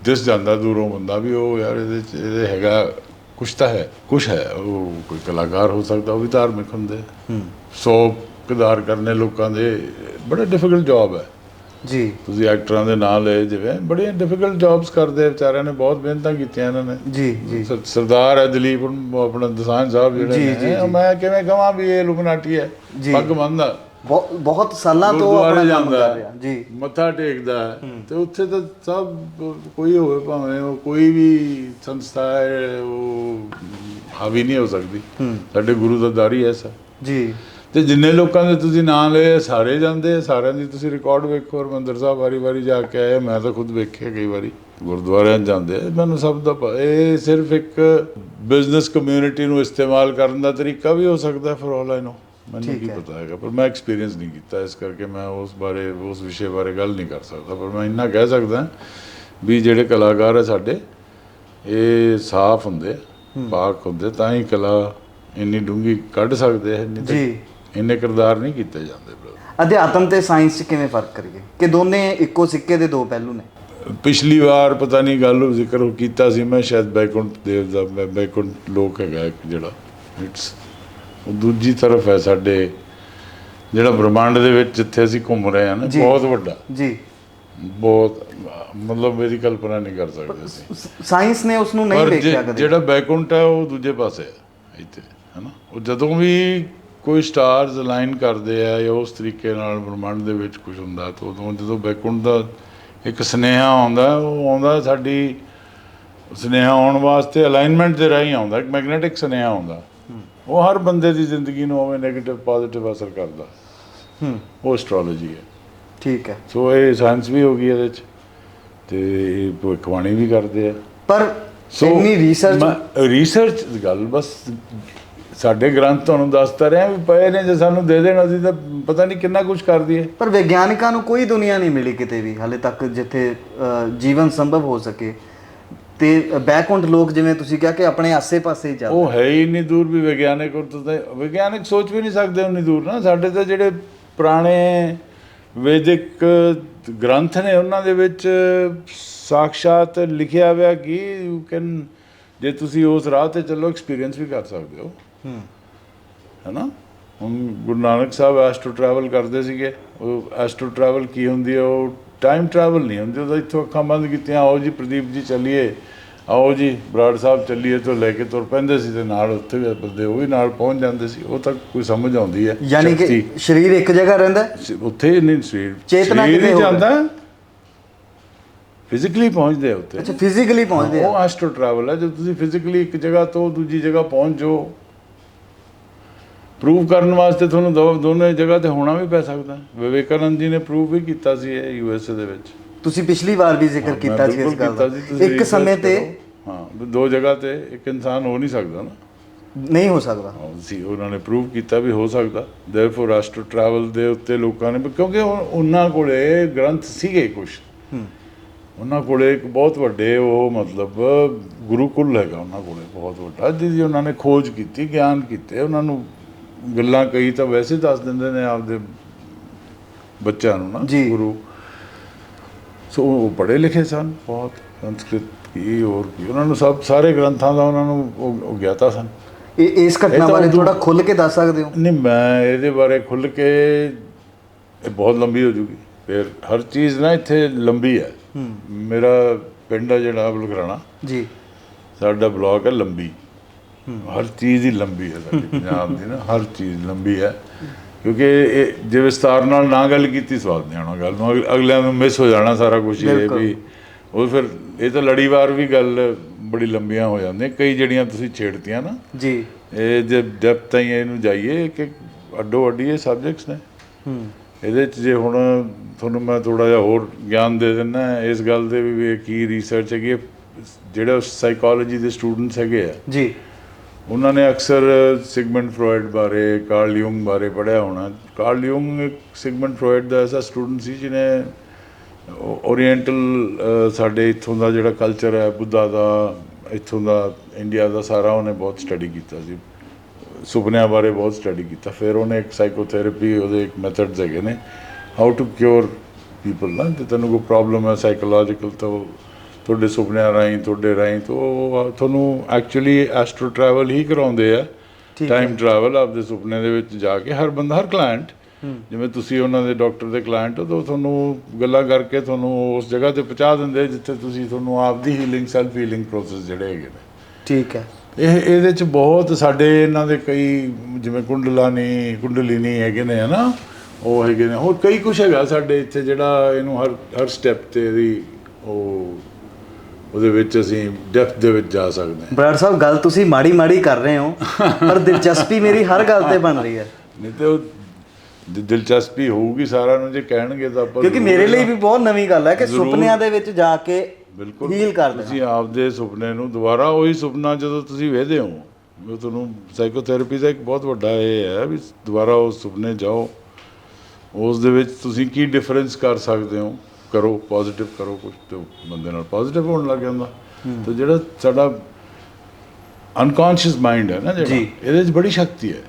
ਦਿਸ ਜਾਂਦਾ ਦੂਰੋਂ ਬੰਦਾ ਵੀ ਉਹ ਯਾਰ ਇਹਦੇ ਚ ਇਹਦੇ ਹੈਗਾ ਕੁਛ ਤਾਂ ਹੈ ਕੁਛ ਹੈ ਉਹ ਕੋਈ ਕਲਾਕਾਰ ਹੋ ਸਕਦਾ ਉਹ ਵੀ ਧਾਰਮਿਕ ਹੁੰਦੇ ਹੂੰ। ਸੋ ਕਿਦਾਰ ਕਰਨੇ ਲੋਕਾਂ ਦੇ ਬੜਾ ਡਿਫਿਕਲਟ ਜੌਬ ਹੈ। ਜੀ। ਤੁਸੀਂ ਐਕਟਰਾਂ ਦੇ ਨਾਂ ਲਏ ਜਿਵੇਂ ਬੜੀਆਂ ਡਿਫਿਕਲਟ ਜੌਬਸ ਕਰਦੇ ਵਿਚਾਰਿਆਂ ਨੇ ਬਹੁਤ ਮਿਹਨਤਾਂ ਕੀਤੀਆਂ ਇਹਨਾਂ ਨੇ। ਜੀ ਜੀ। ਸਰ- ਸਰਦਾਰ ਹੈ ਦਲੀਪ ਆਪਣਾ ਦਸਾਂਝ ਸਾਹਿਬ ਜਿਹੜੇ ਨੇ। ਮੈਂ ਕਿਵੇਂ ਕਹਾਂ ਵੀ ਇਹ ਲੁਮਨਾਟੀ ਹੈ। ਪੱਗ ਬੰਨਦਾ ਬਹੁ- ਬਹੁਤ ਸਾਲਾਂ ਤੋਂ ਗੁਰਦੁਆਰੇ ਆਪਣਾ ਕੰਮ ਜਾਂਦਾ ਕਰ ਰਿਹਾ। ਜੀ। ਮੱਥਾ ਟੇਕਦਾ ਹੈ, ਤੇ ਉੱਥੇ ਤਾਂ ਸਭ ਕੋਈ ਹੋਵੇ ਭਾਵੇਂ ਉਹ ਕੋਈ ਵੀ ਸੰਸਥਾ ਹੈ ਉਹ ਹਾਵੀ ਨਹੀਂ ਹੋ ਸਕਦੀ। ਸਾਡੇ ਗੁਰੂ ਦਾ ਦਾਰੀ ਐਸਾ ਜੀ। ਤੇ ਜਿੰਨੇ ਲੋਕਾਂ ਦੇ ਤੁਸੀਂ ਨਾਂ ਲਏ ਸਾਰੇ ਜਾਂਦੇ ਆ, ਸਾਰਿਆਂ ਦੀ ਤੁਸੀਂ ਰਿਕਾਰਡ ਵੇਖੋ ਹਰਮੰਦਰ ਸਾਹਿਬ ਵਾਰੀ ਵਾਰੀ ਜਾ ਕੇ ਆਏ ਮੈਂ ਤਾਂ ਖੁਦ ਵੇਖਿਆ ਕਈ ਵਾਰੀ। ਗੁਰਦੁਆਰਿਆਂ 'ਚ ਜਾਂਦੇ ਆ ਮੈਨੂੰ ਸਭ ਦਾ ਪ- ਇਹ ਸਿਰਫ ਇੱਕ ਬਿਜ਼ਨਸ ਕਮਿਊਨਿਟੀ ਨੂੰ ਇਸਤੇਮਾਲ ਕਰਨ ਦਾ ਤਰੀਕਾ ਵੀ ਹੋ ਸਕਦਾ ਫॉर ਆਲ ਆਈ ਨੋ ਮੈਨੂੰ ਕੀ ਹੈ। ਪਤਾ ਹੈਗਾ ਪਰ ਮੈਂ ਐਕਸਪੀਰੀਅੰਸ ਨਹੀਂ ਕੀਤਾ ਇਸ ਕਰਕੇ ਮੈਂ ਉਸ ਬਾਰੇ ਉਸ ਵਿਸ਼ੇ ਬਾਰੇ ਗੱਲ ਨਹੀਂ ਕਰ ਸਕਦਾ ਪਰ ਮੈਂ ਇੰਨਾ ਕਹਿ ਸਕਦਾ ਵੀ ਜਿਹੜੇ ਕਲਾਕਾਰ ਆ ਸਾਡੇ ਇਹ ਸਾਫ਼ ਹੁੰਦੇ ਪਾਕ ਹੁੰਦੇ ਤਾਂ ਹੀ ਕਲਾ ਇੰਨੀ ਡੂੰਗੀ ਕੱਢ ਸਕਦੇ ਤਾਂ ਜੀ ਇੰਨੇ ਕਿਰਦਾਰ ਨਹੀਂ ਕੀਤੇ ਜਾਂਦੇ। ਅਧਿਆਤਮ ਤੇ ਸਾਇੰਸ 'ਚ ਕਿਵੇਂ ਫ਼ਰਕ ਕਰੀਏ ਕਿ ਦੋਨੇ ਇੱਕੋ ਸਿੱਕੇ ਦੇ ਦੋ ਪਹਿਲੂ ਨੇ ਪਿਛਲੀ ਵਾਰ ਪਤਾ ਨਹੀਂ ਗੱਲ ਜ਼ਿਕਰ ਕੀਤਾ ਸੀ ਮੈਂ ਸ਼ਾਇਦ ਬੈਕੁੰਠ ਦੇਵ ਦਾ ਬੈਕੁੰਠ ਲੋਕ ਹੈਗਾ ਇੱਕ ਜਿਹੜਾ ਇਟਸ ਦੂਜੀ ਤਰਫ ਹੈ ਸਾਡੇ ਜਿਹੜਾ ਬ੍ਰਹਮੰਡ ਦੇ ਵਿੱਚ ਜਿੱਥੇ ਅਸੀਂ ਘੁੰਮ ਰਹੇ ਹਾਂ ਨਾ ਜੀ। ਬਹੁਤ ਵੱਡਾ। ਜੀ। ਬਹੁਤ ਮਤਲਬ ਇਹਦੀ ਕਲਪਨਾ ਨਹੀਂ ਕਰ ਸਕਦੇ ਅਸੀਂ। ਸ- ਸਾਇੰਸ ਨੇ ਉਸ ਨੂੰ ਨਹੀਂ ਪਰ ਜੇ- ਵੇਖਿਆ ਕਦੇ। ਜਿਹੜਾ ਬੈਕੁੰਠ ਹੈ ਉਹ ਦੂਜੇ ਪਾਸੇ ਹੈ ਇੱਥੇ ਹੈਨਾ? ਉਹ ਜਦੋਂ ਵੀ ਕੋਈ ਸਟਾਰਸ ਅਲਾਈਨ ਕਰਦੇ ਆ ਜਾਂ ਉਸ ਤਰੀਕੇ ਨਾਲ ਬ੍ਰਹਮੰਡ ਦੇ ਵਿੱਚ ਕੁਝ ਹੁੰਦਾ ਤਾਂ ਉਦੋਂ ਜਦੋਂ ਬੈਕੁੰਠ ਦਾ ਇੱਕ ਸੁਨੇਹਾ ਆਉਂਦਾ ਉਹ ਆਉਂਦਾ ਸਾਡੀ ਸੁਨੇਹਾ ਆਉਣ ਵਾਸਤੇ ਅਲਾਈਨਮੈਂਟ ਦੇ ਰਾਹੀਂ ਆਉਂਦਾ ਇੱਕ ਮੈਗਨੈਟਿਕ ਸੁਨੇਹਾ ਆਉਂਦਾ। ਉਹ ਹਰ ਬੰਦੇ ਦੀ ਜ਼ਿੰਦਗੀ ਨੂੰ ਉਵੇਂ 네ਗੇਟਿਵ ਪੋਜ਼ਿਟਿਵ ਅਸਰ ਕਰਦਾ। ਹੂੰ। ਉਹ ਐਸਟ੍ਰੋਲੋਜੀ ਹੈ। ਠੀਕ ਹੈ। ਸੋ ਇਹ ਸਾਇੰਸ ਵੀ ਹੋ ਗਈ ਇਹਦੇ ਚ ਤੇ ਭਵਿੱਖਬਾਣੀ ਵੀ ਕਰਦੇ ਆ। ਪਰ ਇੰਨੀ ਰਿਸਰਚ ਰਿਸਰਚ ਗੱਲ ਬਸ ਸਾਡੇ ਗ੍ਰੰਥ ਤੁਹਾਨੂੰ ਦੱਸਦਾ ਰਿਹਾ ਵੀ ਪਏ ਨੇ ਜੇ ਸਾਨੂੰ ਦੇ ਦੇਣ ਅਸੀਂ ਤਾਂ ਪਤਾ ਨਹੀਂ ਕਿੰਨਾ ਕੁਝ ਕਰ ਦਈਏ। ਪਰ ਵਿਗਿਆਨਿਕਾਂ ਨੂੰ ਕੋਈ ਦੁਨੀਆ ਨਹੀਂ ਮਿਲੀ ਕਿਤੇ ਵੀ ਹਾਲੇ ਤੱਕ ਜਿੱਥੇ ਜੀਵਨ ਸੰਭਵ ਹੋ ਸਕੇ। ਤੇ ਬੈਕਵਰਡ ਲੋਕ ਜਿਵੇਂ ਤੁਸੀਂ ਕਿਹਾ ਕਿ ਆਪਣੇ ਆਸੇ-ਪਾਸੇ ਹੀ ਚੱਲ ਉਹ ਹੈ ਹੀ ਇੰਨੀ ਦੂਰ ਵੀ ਵਿਗਿਆਨਿਕ ਉਹ ਤਾਂ ਵਿਗਿਆਨਿਕ ਸੋਚ ਵੀ ਨਹੀਂ ਸਕਦੇ ਉਨੀ ਦੂਰ ਨਾ। ਸਾਡੇ ਤਾਂ ਜਿਹੜੇ ਪੁਰਾਣੇ ਵੈਦਿਕ ਗ੍ਰੰਥ ਨੇ ਉਹਨਾਂ ਦੇ ਵਿੱਚ ਸਾਖਸ਼ਾਤ ਲਿਖਿਆ ਹੋਇਆ ਕਿ ਯੂ ਕੈਨ ਜੇ ਤੁਸੀਂ ਉਸ ਰਾਹ ਤੇ ਚੱਲੋ ਐਕਸਪੀਰੀਅੰਸ ਵੀ ਕਰ ਸਕਦੇ ਹੋ। ਹੂੰ। ਹੈਨਾ? ਹੁਣ ਗੁਰੂ ਨਾਨਕ ਸਾਹਿਬ ਐਸਟਰੋ ਟਰੈਵਲ ਕਰਦੇ ਸੀਗੇ। ਉਹ ਐਸਟਰੋ ਟਰੈਵਲ ਕੀ ਹੁੰਦੀ ਹੈ? ਉਹ ਟਾਈਮ ਟਰੈਵਲ ਨਹੀਂ ਹੁੰਦੀ ਉਹਦਾ ਇੱਥੋਂ ਅੱਖਾਂ ਬੰਦ ਕੀਤੀਆਂ ਆਓ ਜੀ ਪ੍ਰਦੀਪ ਜੀ ਚੱਲੀਏ। ਆਓ ਜੀ ਬਰਾੜ ਸਾਹਿਬ ਚੱਲੀਏ ਤੋਂ ਲੈ ਕੇ ਤੁਰ ਪੈਂਦੇ ਸੀ ਤੇ ਨਾਲ ਉੱਥੇ ਵੀ ਬੰਦੇ ਉਹ ਵੀ ਨਾਲ ਪਹੁੰਚ ਜਾਂਦੇ ਸੀ ਉਹ ਤਾਂ ਕੋਈ ਸਮਝ ਆਉਂਦੀ ਹੈ ਯਾਨੀ ਕਿ। ਸਰੀਰ ਇੱਕ ਜਗ੍ਹਾ ਰਹਿੰਦਾ ਉੱਥੇ ਹੀ ਨਹੀਂ ਸਰੀਰ ਚੇਤਨਾ ਕਿਤੇ। ਜਾਂਦਾ। ਫਿਜ਼ੀਕਲੀ ਪਹੁੰਚਦੇ ਉੱਥੇ। ਅੱਛਾ ਫਿਜ਼ੀਕਲੀ ਪਹੁੰਚਦੇ ਉਹ ਐਸਟ੍ਰੋ ਟਰੈਵਲ ਹੈ ਜਦੋਂ ਤੁਸੀਂ ਫਿਜ਼ੀਕਲੀ ਇੱਕ ਜਗ੍ਹਾ ਤੋਂ ਦੂਜੀ ਜਗ੍ਹਾ ਪਹੁੰਚ ਜਾਓ ਪ੍ਰੂਵ ਕਰਨ ਵਾਸਤੇ ਤੁਹਾਨੂੰ ਦੋ ਦੋਨੇ ਜਗ੍ਹਾ ਤੇ ਹੋਣਾ ਵੀ ਪੈ ਸਕਦਾ। ਵਿਵੇਕਾਨੰਦ ਜੀ ਨੇ ਪ੍ਰੂਵ ਵੀ ਕੀਤਾ ਸੀ ਇਹ ਯੂਐਸਏ ਦੇ ਵਿੱਚ। ਤੁਸੀਂ ਪਿਛਲੀ ਵਾਰ ਵੀ ਜ਼ਿਕਰ ਕੀਤਾ ਸੀ ਇਸ ਗੱਲ ਦਾ। ਇੱਕ ਸਮੇਂ ਤੇ। ਹਾਂ ਦੋ ਜਗ੍ਹਾ ਤੇ ਇੱਕ ਇਨਸਾਨ ਹੋ ਨਹੀਂ ਸਕਦਾ ਨਾ। ਨਹੀਂ ਹੋ ਸਕਦਾ। ਹਾਂ, ਸੀ ਉਹਨਾਂ ਨੇ ਪ੍ਰੂਵ ਕੀਤਾ ਵੀ ਹੋ ਸਕਦਾ। ਦੇਅਰਫੋਰ ਐਸਟ੍ਰੋ ਟਰੈਵਲ ਦੇ ਉੱਤੇ ਲੋਕਾਂ ਨੇ ਕਿਉਂਕਿ ਉਹ- ਉਹਨਾਂ ਕੋਲੇ ਗ੍ਰੰਥ ਸੀਗੇ ਕੁਝ ਉਹਨਾਂ ਕੋਲੇ ਇੱਕ ਬਹੁਤ ਵੱਡੇ ਉਹ ਮਤਲਬ ਗੁਰੂਕੁਲ ਹੈਗਾ ਉਹਨਾਂ ਕੋਲੇ ਬਹੁਤ ਵੱਡਾ ਜਿਹਦੀ ਉਹਨਾਂ ਨੇ ਖੋਜ ਕੀਤੀ ਗਿਆਨ ਕੀਤੇ ਉਹਨਾਂ ਨੂੰ ਗੱਲਾਂ ਕਈ ਤਾਂ ਵੈਸੇ ਦੱਸ ਦਿੰਦੇ ਨੇ ਆਪਦੇ ਬੱਚਿਆਂ ਨੂੰ ਨਾ। ਗੁਰੂ। ਸੋ ਉਹ ਪੜ੍ਹੇ ਲਿਖੇ ਸਨ ਬਹੁਤ ਸੰਸਕ੍ਰਿਤ ਕੀ ਹੋਰ ਕੀ ਉਹਨਾਂ ਨੂੰ ਸਭ ਸਾਰੇ ਗ੍ਰੰਥਾਂ ਦਾ ਉਹਨਾਂ ਨੂੰ ਉਹ ਗਿਆਤਾ ਸਨ। ਇਹ ਇਸ ਘਟਨਾ ਬਾਰੇ ਥੋੜਾ ਖੁੱਲ ਕੇ ਦੱਸ ਸਕਦੇ ਹੋ? ਨਹੀਂ ਮੈਂ ਇਹਦੇ ਬਾਰੇ ਖੁੱਲ ਕੇ ਇਹ ਬਹੁਤ ਲੰਬੀ ਹੋ ਜੂਗੀ। ਫਿਰ ਹਰ ਚੀਜ਼ ਨਾ ਇੱਥੇ ਲੰਬੀ ਹੈ। ਮੇਰਾ ਪਿੰਡ ਹੈ ਜਿਹੜਾ ਬਲਗਰਾਣਾ। ਜੀ। ਸਾਡਾ ਬਲਾਕ ਹੈ ਲੰਬੀ। ਹਰ ਚੀਜ਼ ਹੀ ਲੰਬੀ ਹੈ ਸਾਡੀ ਪੰਜਾਬ ਦੀ ਨਾ ਹਰ ਚੀਜ਼ ਲੰਬੀ ਹੈ। ਕਿਉਂਕਿ ਇਹ ਜੇ ਵਿਸਤਾਰ ਨਾਲ ਨਾ ਗੱਲ ਕੀਤੀ ਸਵਾਦ ਨਹੀਂ ਆਉਣਾ ਗੱਲ ਨੂੰ। ਅਗ- ਅਗਲਿਆਂ ਨੂੰ ਮਿਸ ਹੋ ਜਾਣਾ ਸਾਰਾ ਕੁਝ ਇਹ। ਵੀ। ਉਹ ਫਿਰ ਇਹ ਤਾਂ ਲੜੀਵਾਰ ਵੀ ਗੱਲ ਬੜੀ ਲੰਬੀਆਂ ਹੋ ਜਾਂਦੀਆਂ। ਕਈ ਜਿਹੜੀਆਂ ਤੁਸੀਂ ਛੇੜਤੀਆਂ ਨਾ ਜੀ। ਇਹ ਜੇ ਡੈਪਥ ਤਾਈਂ ਇਹਨੂੰ ਜਾਈਏ ਕਿ ਅੱਡੋ ਅੱਡੀ ਇਹ ਸਬਜੈਕਟਸ ਨੇ। ਹੂੰ। ਇਹਦੇ ਚ ਜੇ ਹੁਣ ਤੁਹਾਨੂੰ ਮੈਂ ਥੋੜਾ ਜਿਹਾ ਹੋਰ ਗਿਆਨ ਦੇ ਦਿੰਦਾ ਇਸ ਗੱਲ ਦੇ ਵੀ ਕੀ ਰਿਸਰਚ ਹੈਗੀ। ਜਿਹੜੇ ਸਾਈਕੋਲੋਜੀ ਦੇ ਸਟੂਡੈਂਟਸ ਹੈਗੇ ਆ। ਜੀ। ਉਹਨਾਂ ਨੇ ਅਕਸਰ ਸਿਗਮੰਡ ਫਰੋਇਡ ਬਾਰੇ, ਕਾਰਲ ਯੂੰਗ ਬਾਰੇ ਪੜ੍ਹਿਆ ਹੋਣਾ। ਕਾਰਲ ਯੂੰਗ ਇੱਕ ਸਿਗਮੰਡ ਫਰੋਇਡ ਦਾ ਐਸਾ ਸਟੂਡੈਂਟ ਸੀ ਜਿਹਨੇ ਓਰੀਐਂਟਲ ਸਾਡੇ ਇੱਥੋਂ ਦਾ ਜਿਹੜਾ ਕਲਚਰ ਹੈ, ਬੁੱਧਾ ਦਾ, ਇੱਥੋਂ ਦਾ, ਇੰਡੀਆ ਦਾ ਸਾਰਾ ਉਹਨੇ ਬਹੁਤ ਸਟੱਡੀ ਕੀਤਾ ਸੀ। ਸੁਪਨਿਆਂ ਬਾਰੇ ਬਹੁਤ ਸਟੱਡੀ ਕੀਤਾ। ਫਿਰ ਉਹਨੇ ਇੱਕ ਸਾਈਕੋਥੈਰੇਪੀ, ਉਹਦੇ ਇੱਕ ਮੈਥਡਸ ਹੈਗੇ ਨੇ। ਹਾਊ ਟੂ ਕਿਉਰ ਪੀਪਲ ਨਾ? ਤੇ ਤੈਨੂੰ ਕੋਈ ਪ੍ਰੋਬਲਮ ਹੈ ਸਾਈਕੋਲੋਜੀਕਲ ਤਾਂ ਉਹ ਤੁਹਾਡੇ ਸੁਪਨਿਆਂ ਰਾਹੀਂ ਤੁਹਾਡੇ ਰਾਹੀਂ ਤੋਂ ਤੁਹਾਨੂੰ ਐਕਚੁਅਲੀ ਐਸਟ੍ਰੋ ਟਰੈਵਲ ਹੀ ਕਰਾਉਂਦੇ ਆ। ਟਾਈਮ ਟਰੈਵਲ ਆਪਦੇ ਸੁਪਨੇ ਦੇ ਵਿੱਚ ਜਾ ਕੇ ਹਰ ਬੰਦਾ ਹਰ ਕਲਾਇੰਟ ਜਿਵੇਂ ਤੁਸੀਂ ਉਹਨਾਂ ਦੇ ਡਾਕਟਰ ਦੇ ਕਲਾਇੰਟ ਹੋ ਤਾਂ ਤੁਹਾਨੂੰ ਗੱਲਾਂ ਕਰਕੇ ਤੁਹਾਨੂੰ ਉਸ ਜਗ੍ਹਾ ਤੇ ਪਹੁੰਚਾ ਦਿੰਦੇ ਜਿੱਥੇ ਤੁਸੀਂ ਤੁਹਾਨੂੰ ਆਪਦੀ ਹੀਲਿੰਗ ਸੈਲਫ ਹੀਲਿੰਗ ਪ੍ਰੋਸੈਸ ਜਿਹੜੇ ਹੈਗੇ ਨੇ। ਠੀਕ ਹੈ। ਇਹ ਇਹਦੇ ਚ ਬਹੁਤ ਸਾਡੇ ਇਹਨਾਂ ਦੇ ਕਈ ਜਿਵੇਂ ਕੁੰਡਲਾਨੀ ਕੁੰਡਲਿਨੀ ਹੈਗੇ ਨੇ ਹਨਾ? ਉਹ ਹੈਗੇ ਨੇ। ਹੋਰ ਕਈ ਕੁਝ ਹੈਗਾ ਸਾਡੇ ਇੱਥੇ ਜਿਹੜਾ ਇਹਨੂੰ ਹਰ ਹਰ ਸਟੈਪ ਤੇ ਇਹਦੀ ਉਹ ਉਹਦੇ ਵਿੱਚ ਅਸੀਂ ਡੈਪਥ ਦੇ ਵਿੱਚ ਜਾ ਸਕਦੇ ਹਾਂ। ਬਰਾੜ ਸਾਹਿਬ ਗੱਲ ਤੁਸੀਂ ਮਾੜੀ ਮਾੜੀ ਕਰ ਰਹੇ ਹੋ ਪਰ ਦਿਲਚਸਪੀ ਮੇਰੀ ਹਰ ਗੱਲ ਤੇ ਬਣ ਰਹੀ ਹੈ। ਨਹੀਂ ਤੇ ਉਹ ਦਿਲਚਸਪੀ ਹੋਊਗੀ ਸਾਰਿਆਂ ਨੂੰ ਜੇ ਕਹਿਣਗੇ ਤਾਂ ਆਪਾਂ ਕਿਉਂਕਿ ਮੇਰੇ ਲਈ ਵੀ ਬਹੁਤ ਨਵੀਂ ਗੱਲ ਹੈ ਕਿ। ਸੁਪਨਿਆਂ ਦੇ ਵਿੱਚ ਜਾ ਕੇ ਬਿਲਕੁਲ। ਹੀਲ ਕਰ ਦੇਣਾ। ਤੁਸੀਂ ਆਪਦੇ ਸੁਪਨੇ ਨੂੰ ਦੁਬਾਰਾ ਉਹੀ ਸੁਪਨਾ ਜਦੋਂ ਤੁਸੀਂ ਵੇਖਦੇ ਹੋ ਉਹ ਤੁਹਾਨੂੰ ਸਾਈਕੋਥੈਰੇਪੀ ਦਾ ਇੱਕ ਬਹੁਤ ਵੱਡਾ ਇਹ ਹੈ ਵੀ ਦੁਬਾਰਾ ਉਸ ਸੁਪਨੇ ਜਾਓ। ਉਸ ਦੇ ਵਿੱਚ ਤੁਸੀਂ ਕੀ ਡਿਫਰੈਂਸ ਕਰ ਸਕਦੇ ਹੋ? ਕਰੋ ਪੋਜ਼ਿਟਿਵ ਕਰੋ ਕੁਝ ਤੇ ਬੰਦੇ ਨਾਲ ਪੋਜ਼ਿਟਿਵ ਹੋਣ ਲੱਗ ਜਾਂਦਾ। ਤੇ ਜਿਹੜਾ ਸਾਡਾ ਅਨਕੌਂਸ਼ੀਅਸ ਮਾਈਂਡ ਹੈ ਨਾ ਜਿਹੜਾ। ਇਹਦੇ 'ਚ ਬੜੀ ਸ਼ਕਤੀ ਹੈ।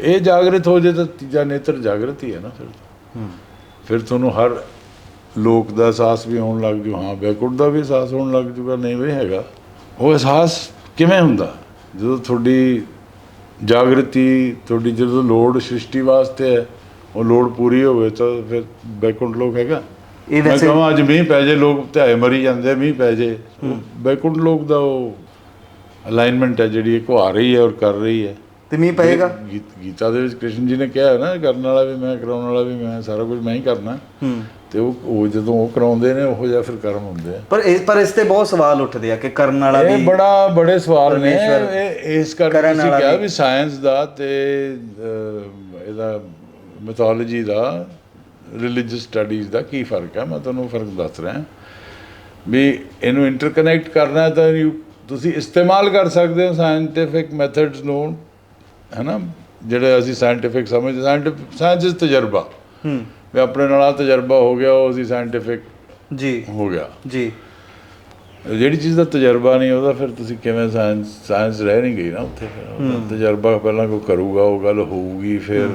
ਇਹ ਜਾਗਰਤ ਹੋ ਜੇ ਤਾਂ ਤੀਜਾ ਨੇਤਰ ਜਾਗਰਤ ਹੀ ਹੈ ਨਾ ਫਿਰ। ਫਿਰ ਤੁਹਾਨੂੰ ਹਰ ਲੋਕ ਦਾ ਅਹਿਸਾਸ ਵੀ ਹੋਣ ਲੱਗ ਜੂ ਹਾਂ ਬੈਕਵਰਡ ਦਾ ਵੀ ਅਹਿਸਾਸ ਹੋਣ ਲੱਗ ਜੂਗਾ ਨਹੀਂ ਵੀ ਹੈਗਾ। ਉਹ ਅਹਿਸਾਸ ਕਿਵੇਂ ਹੁੰਦਾ? ਜਦੋਂ ਤੁਹਾਡੀ ਜਾਗਰਤੀ ਤੁਹਾਡੀ ਜਦੋਂ ਲੋੜ ਸ੍ਰਿਸ਼ਟੀ ਵਾਸਤੇ ਹੈ ਉਹ ਲੋੜ ਪੂਰੀ ਹੋਵੇ ਤਾਂ ਫਿਰ ਬੈਕਵਰਡ ਲੋਕ ਹੈਗਾ। ਇਹ ਮੈਂ ਵੈਸੇ ਕਹਾਂ ਅੱਜ ਮੀਂਹ ਪੈ ਜੇ ਲੋਕ ਧਿਆਏ ਮਰੀ ਜਾਂਦੇ ਮੀਂਹ ਪੈ ਜੇ। ਬੈਕਵਰਡ ਲੋਕ ਦਾ ਉਹ ਅਲਾਈਨਮੈਂਟ ਹੈ ਜਿਹੜੀ ਇੱਕ ਉਹ ਆ ਰਹੀ ਹੈ ਔਰ ਕਰ ਰਹੀ ਹੈ। ਤੇ ਮੀਂਹ ਪਏਗਾ? ਗੀਤ- ਗੀਤਾ ਦੇ ਵਿੱਚ ਕ੍ਰਿਸ਼ਨ ਜੀ ਨੇ ਕਿਹਾ ਹੈ ਨਾ ਕਰਨ ਵਾਲਾ ਵੀ ਮੈਂ ਕਰਾਉਣ ਵਾਲਾ ਵੀ ਮੈਂ ਸਾਰਾ ਕੁਝ ਮੈਂ ਹੀ ਕਰਨਾ। ਤੇ ਉਹ ਉਹ ਜਦੋਂ ਉਹ ਕਰਾਉਂਦੇ ਨੇ ਉਹੋ ਜਿਹਾ ਫਿਰ ਕਰਮ ਹੁੰਦੇ ਆ। ਪਰ ਇਸ ਪਰ ਇਸ ਤੇ ਬਹੁਤ ਸਵਾਲ ਉੱਠਦੇ ਆ ਕਿ ਕਰਨ ਵਾਲਾ ਇਹ ਵੀ ਬੜਾ ਬੜੇ ਸਵਾਲ ਨੇ। ਇਹ ਇਸ ਕਰਕੇ ਕਰਨ ਤੁਸੀਂ ਵਾਲਾ ਕਿਹਾ ਵੀ। ਵੀ ਸਾਇੰਸ ਦਾ ਤੇ ਅਹ, ਇਹਦਾ ਮੈਥੋਲੋਜੀ ਦਾ ਰਿਲੀਜੀਅਸ ਸਟੱਡੀਜ਼ ਦਾ ਕੀ ਫ਼ਰਕ ਹੈ? ਮੈਂ ਤੁਹਾਨੂੰ ਫ਼ਰਕ ਦੱਸ ਰਿਹਾ ਵੀ ਇਹਨੂੰ ਇੰਟਰਕਨੈਕਟ ਕਰਨਾ ਤਾਂ ਤੁਸੀਂ ਇਸਤੇਮਾਲ ਕਰ ਸਕਦੇ ਹੋ ਸਾਇੰਟੀਫਿਕ ਮੈਥਡਸ ਨੂੰ ਹੈ ਨਾ ਜਿਹੜੇ ਅਸੀਂ ਸਾਇੰਟੀਫਿਕ ਸਮਝਦੇ ਸਾਇੰਟੀਫਿਕ ਸਾਇੰਸ ਤਜਰਬਾ। ਹੂੰ। ਵੀ ਆਪਣੇ ਨਾਲ ਆਹ ਤਜਰਬਾ ਹੋ ਗਿਆ ਉਹ ਅਸੀਂ ਸਾਇੰਟੀਫਿਕ ਜੀ। ਹੋ ਗਿਆ। ਜੀ। ਜਿਹੜੀ ਚੀਜ਼ ਦਾ ਤਜਰਬਾ ਨਹੀਂ ਉਹਦਾ ਫਿਰ ਤੁਸੀਂ ਕਿਵੇਂ ਸਾਇੰਸ ਸਾਇੰਸ ਰਹਿ ਨਹੀਂ ਗਈ ਨਾ ਉੱਥੇ ਫਿਰ? ਤਜਰਬਾ ਪਹਿਲਾਂ ਕੋਈ ਕਰੂਗਾ ਉਹ ਗੱਲ ਹੋਊਗੀ ਫਿਰ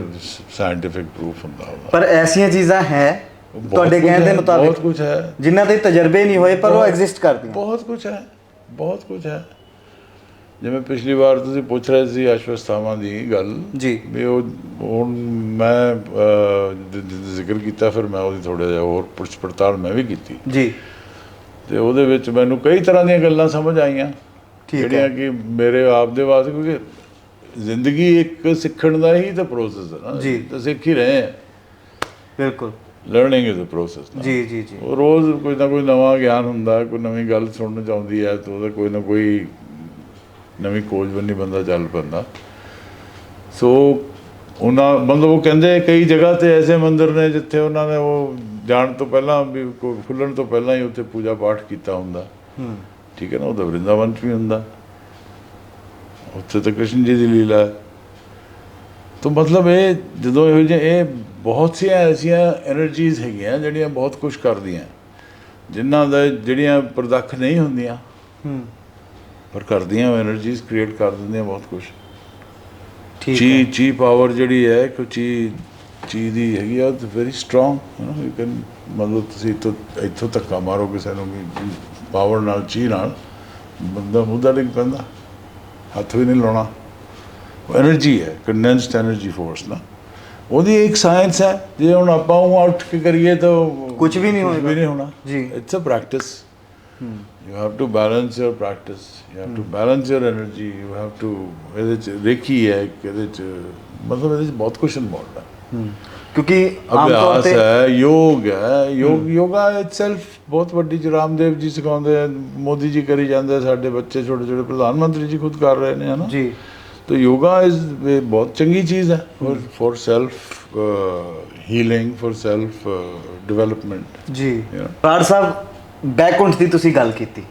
ਸਾਇੰਟੀਫਿਕ ਪ੍ਰੂਫ ਹੁੰਦਾ ਉਹਦਾ। ਪਰ ਐਸੀਆਂ ਚੀਜ਼ਾਂ ਹੈ ਤੁਹਾਡੇ ਕਹਿਣ ਦੇ ਮੁਤਾਬਿਕ ਬਹੁਤ ਕੁਝ ਹੈ। ਜਿਨ੍ਹਾਂ ਦੇ ਤਜਰਬੇ ਨਹੀਂ ਹੋਏ ਪਰ ਉਹ ਐਗਜ਼ਿਸਟ ਕਰਦੀਆਂ। ਬਹੁਤ ਕੁਝ ਹੈ ਬਹੁਤ ਕੁਝ ਹੈ। ਜਿਵੇਂ ਪਿਛਲੀ ਵਾਰ ਤੁਸੀਂ ਪੁੱਛ ਰਹੇ ਸੀ ਅਸ਼ਵਸਥਾਵਾਂ ਦੀ ਗੱਲ ਜੀ। ਵੀ ਉਹ ਹੁਣ ਮੈਂ ਜ਼ਿਕਰ ਕੀਤਾ ਫਿਰ ਮੈਂ ਉਹਦੀ ਥੋੜਾ ਜਿਹਾ ਹੋਰ ਪੁੱਛ ਪੜਤਾਲ ਮੈਂ ਵੀ ਕੀਤੀ। ਜੀ। ਤੇ ਉਹਦੇ ਵਿੱਚ ਮੈਨੂੰ ਕਈ ਤਰ੍ਹਾਂ ਦੀਆਂ ਗੱਲਾਂ ਸਮਝ ਆਈਆਂ। ਜਿਹੜੀਆਂ ਕਿ ਮੇਰੇ ਆਪ ਦੇ ਵਾਸਤੇ ਕਿਉਂਕਿ ਜ਼ਿੰਦਗੀ ਇੱਕ ਸਿੱਖਣ ਦਾ ਹੀ ਤਾਂ ਪ੍ਰੋਸੈਸ ਹੈ ਨਾ। ਜੀ। ਤਾਂ ਸਿੱਖ ਹੀ ਰਹੇ ਹਾਂ। ਬਿਲਕੁਲ। ਲਰਨਿੰਗ ਇਜ਼ ਅ ਪ੍ਰੋਸੈਸ ਜੀ ਜੀ ਜੀ। ਉਹ ਰੋਜ਼ ਕੋਈ ਨਾ ਕੋਈ ਨਵਾਂ ਗਿਆਨ ਹੁੰਦਾ ਕੋਈ ਨਵੀਂ ਗੱਲ ਸੁਣਨ ਚਾਹੁੰਦੀ ਹੈ ਤਾਂ ਉਹਦਾ ਕੋਈ ਨਾ ਕੋਈ ਨਵੀਂ ਖੋਜ ਬੰਨੀ ਬੰਦਾ ਚੱਲ ਪੈਂਦਾ। ਸੋ ਉਹਨਾਂ ਮਤਲਬ ਉਹ ਕਹਿੰਦੇ ਕਈ ਜਗ੍ਹਾ ਤੇ ਐਸੇ ਮੰਦਰ ਨੇ ਜਿੱਥੇ ਉਹਨਾਂ ਨੇ ਉਹ ਜਾਣ ਤੋਂ ਪਹਿਲਾਂ ਵੀ ਖੁੱਲਣ ਤੋਂ ਪਹਿਲਾਂ ਹੀ ਉੱਥੇ ਪੂਜਾ ਪਾਠ ਕੀਤਾ ਹੁੰਦਾ। ਹੂੰ। ਠੀਕ ਹੈ ਨਾ ਉਹ ਤਾਂ ਵਰਿੰਦਾਵਨ ਚ ਵੀ ਹੁੰਦਾ। ਉੱਥੇ ਤਾਂ ਕ੍ਰਿਸ਼ਨ ਜੀ ਦੀ ਲੀਲਾ ਹੈ। ਤਾਂ ਮਤਲਬ ਇਹ ਜਦੋਂ ਇਹੋ ਜਿਹੇ ਇਹ ਬਹੁਤ ਸੀਆਂ ਐਸੀਆਂ એનર્ਜੀਜ਼ ਹੈਗੀਆਂ ਜਿਹੜੀਆਂ ਬਹੁਤ ਕੁਝ ਕਰਦੀਆਂ। ਜਿਨ੍ਹਾਂ ਦਾ ਜਿਹੜੀਆਂ ਪ੍ਰਦਖ ਨਹੀਂ ਹੁੰਦੀਆਂ। ਹੂੰ। ਪਰ ਕਰਦੀਆਂ ਉਹ એનર્ਜੀਜ਼ ਕ੍ਰੀਏਟ ਕਰ ਦਿੰਦੀਆਂ ਬਹੁਤ ਕੁਝ ਚੀ ਚੀ ਪਾਵਰ ਜਿਹੜੀ ਹੈ ਕਿ ਚੀ ਚੀ ਦੀ ਹੈਗੀ ਆ very strong you know you can ਮਤਲਬ ਤੁਸੀਂ ਤੋਂ ਇੱਥੋਂ ਧੱਕਾ ਮਾਰੋ ਕਿਸੇ ਨੂੰ ਵੀ ਪਾਵਰ ਨਾਲ ਚੀ ਨਾਲ ਬੰਦਾ ਮੁੱਦਾ ਡਿੱਗ ਪੈਂਦਾ ਹੱਥ ਵੀ ਨਹੀਂ ਲਾਉਣਾ। એનર્ਜੀ ਹੈ ਕੰਡੈਂਸਡ એનર્ਜੀ ਫੋਰਸ ਨਾ। ਉਹਦੀ ਇੱਕ ਸਾਇੰਸ ਹੈ ਜੇ ਹੁਣ ਆਪਾਂ ਉਹ ਉੱਠ ਕੇ ਕਰੀਏ ਤਾਂ ਕੁਝ ਵੀ ਨਹੀਂ ਵੀ ਨਹੀਂ ਹੋਣਾ। ਜੀ। It's a practice You have to balance your practice. You have mm. to balance your energy. You have to ਇਹਦੇ ਚ ਰੇਖੀ ਹੈ ਇਹਦੇ ਚ ਮਤਲਬ ਇਹਦੇ ਚ ਬਹੁਤ ਕੁਝ ਇਨਵੋਲਡ ਹੈ ਕਿਉਂਕਿ ਆਮ ਤੌਰ ਤੇ ਹੈ ਯੋਗ ਹੈ ਯੋਗ ਯੋਗਾ ਇਟਸੈਲਫ ਬਹੁਤ ਵੱਡੀ ਜੀ ਰਾਮਦੇਵ ਜੀ ਸਿਖਾਉਂਦੇ ਆ ਮੋਦੀ ਜੀ ਕਰੀ ਜਾਂਦੇ ਸਾਡੇ ਬੱਚੇ ਛੋਟੇ ਛੋਟੇ ਪ੍ਰਧਾਨ ਮੰਤਰੀ ਜੀ ਖੁਦ ਕਰ ਰਹੇ ਨੇ ਹਨਾ ਜੀ तो योगा इज बहुत चंगी चीज़ है for self healing for self development ji you know? साहब ਬੈਕੁੰਠ ਦੀ ਤੁਸੀਂ ਗੱਲ ਕੀਤੀ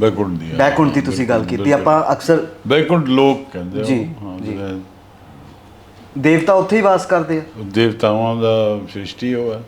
ਬੈਕਵਰਡ ਦੀ ਹੈ। ਬੈਕੁੰਠ ਦੀ ਤੁਸੀਂ ਗੱਲ ਕੀਤੀ। ਆਪਾਂ ਅਕਸਰ ਬੈਕਵਰਡ ਲੋਕ ਕਹਿੰਦੇ ਆ ਉਹ। ਜੀ, ਹਾਂ, ਜੀ। ਜਿਹੜੇ ਦੇਵਤਾ ਉੱਥੇ ਹੀ ਵਾਸ ਕਰਦੇ ਆ ਦੇਵਤਾਵਾਂ ਦਾ ਸ੍ਰਿਸ਼ਟੀ ਉਹ ਹੈ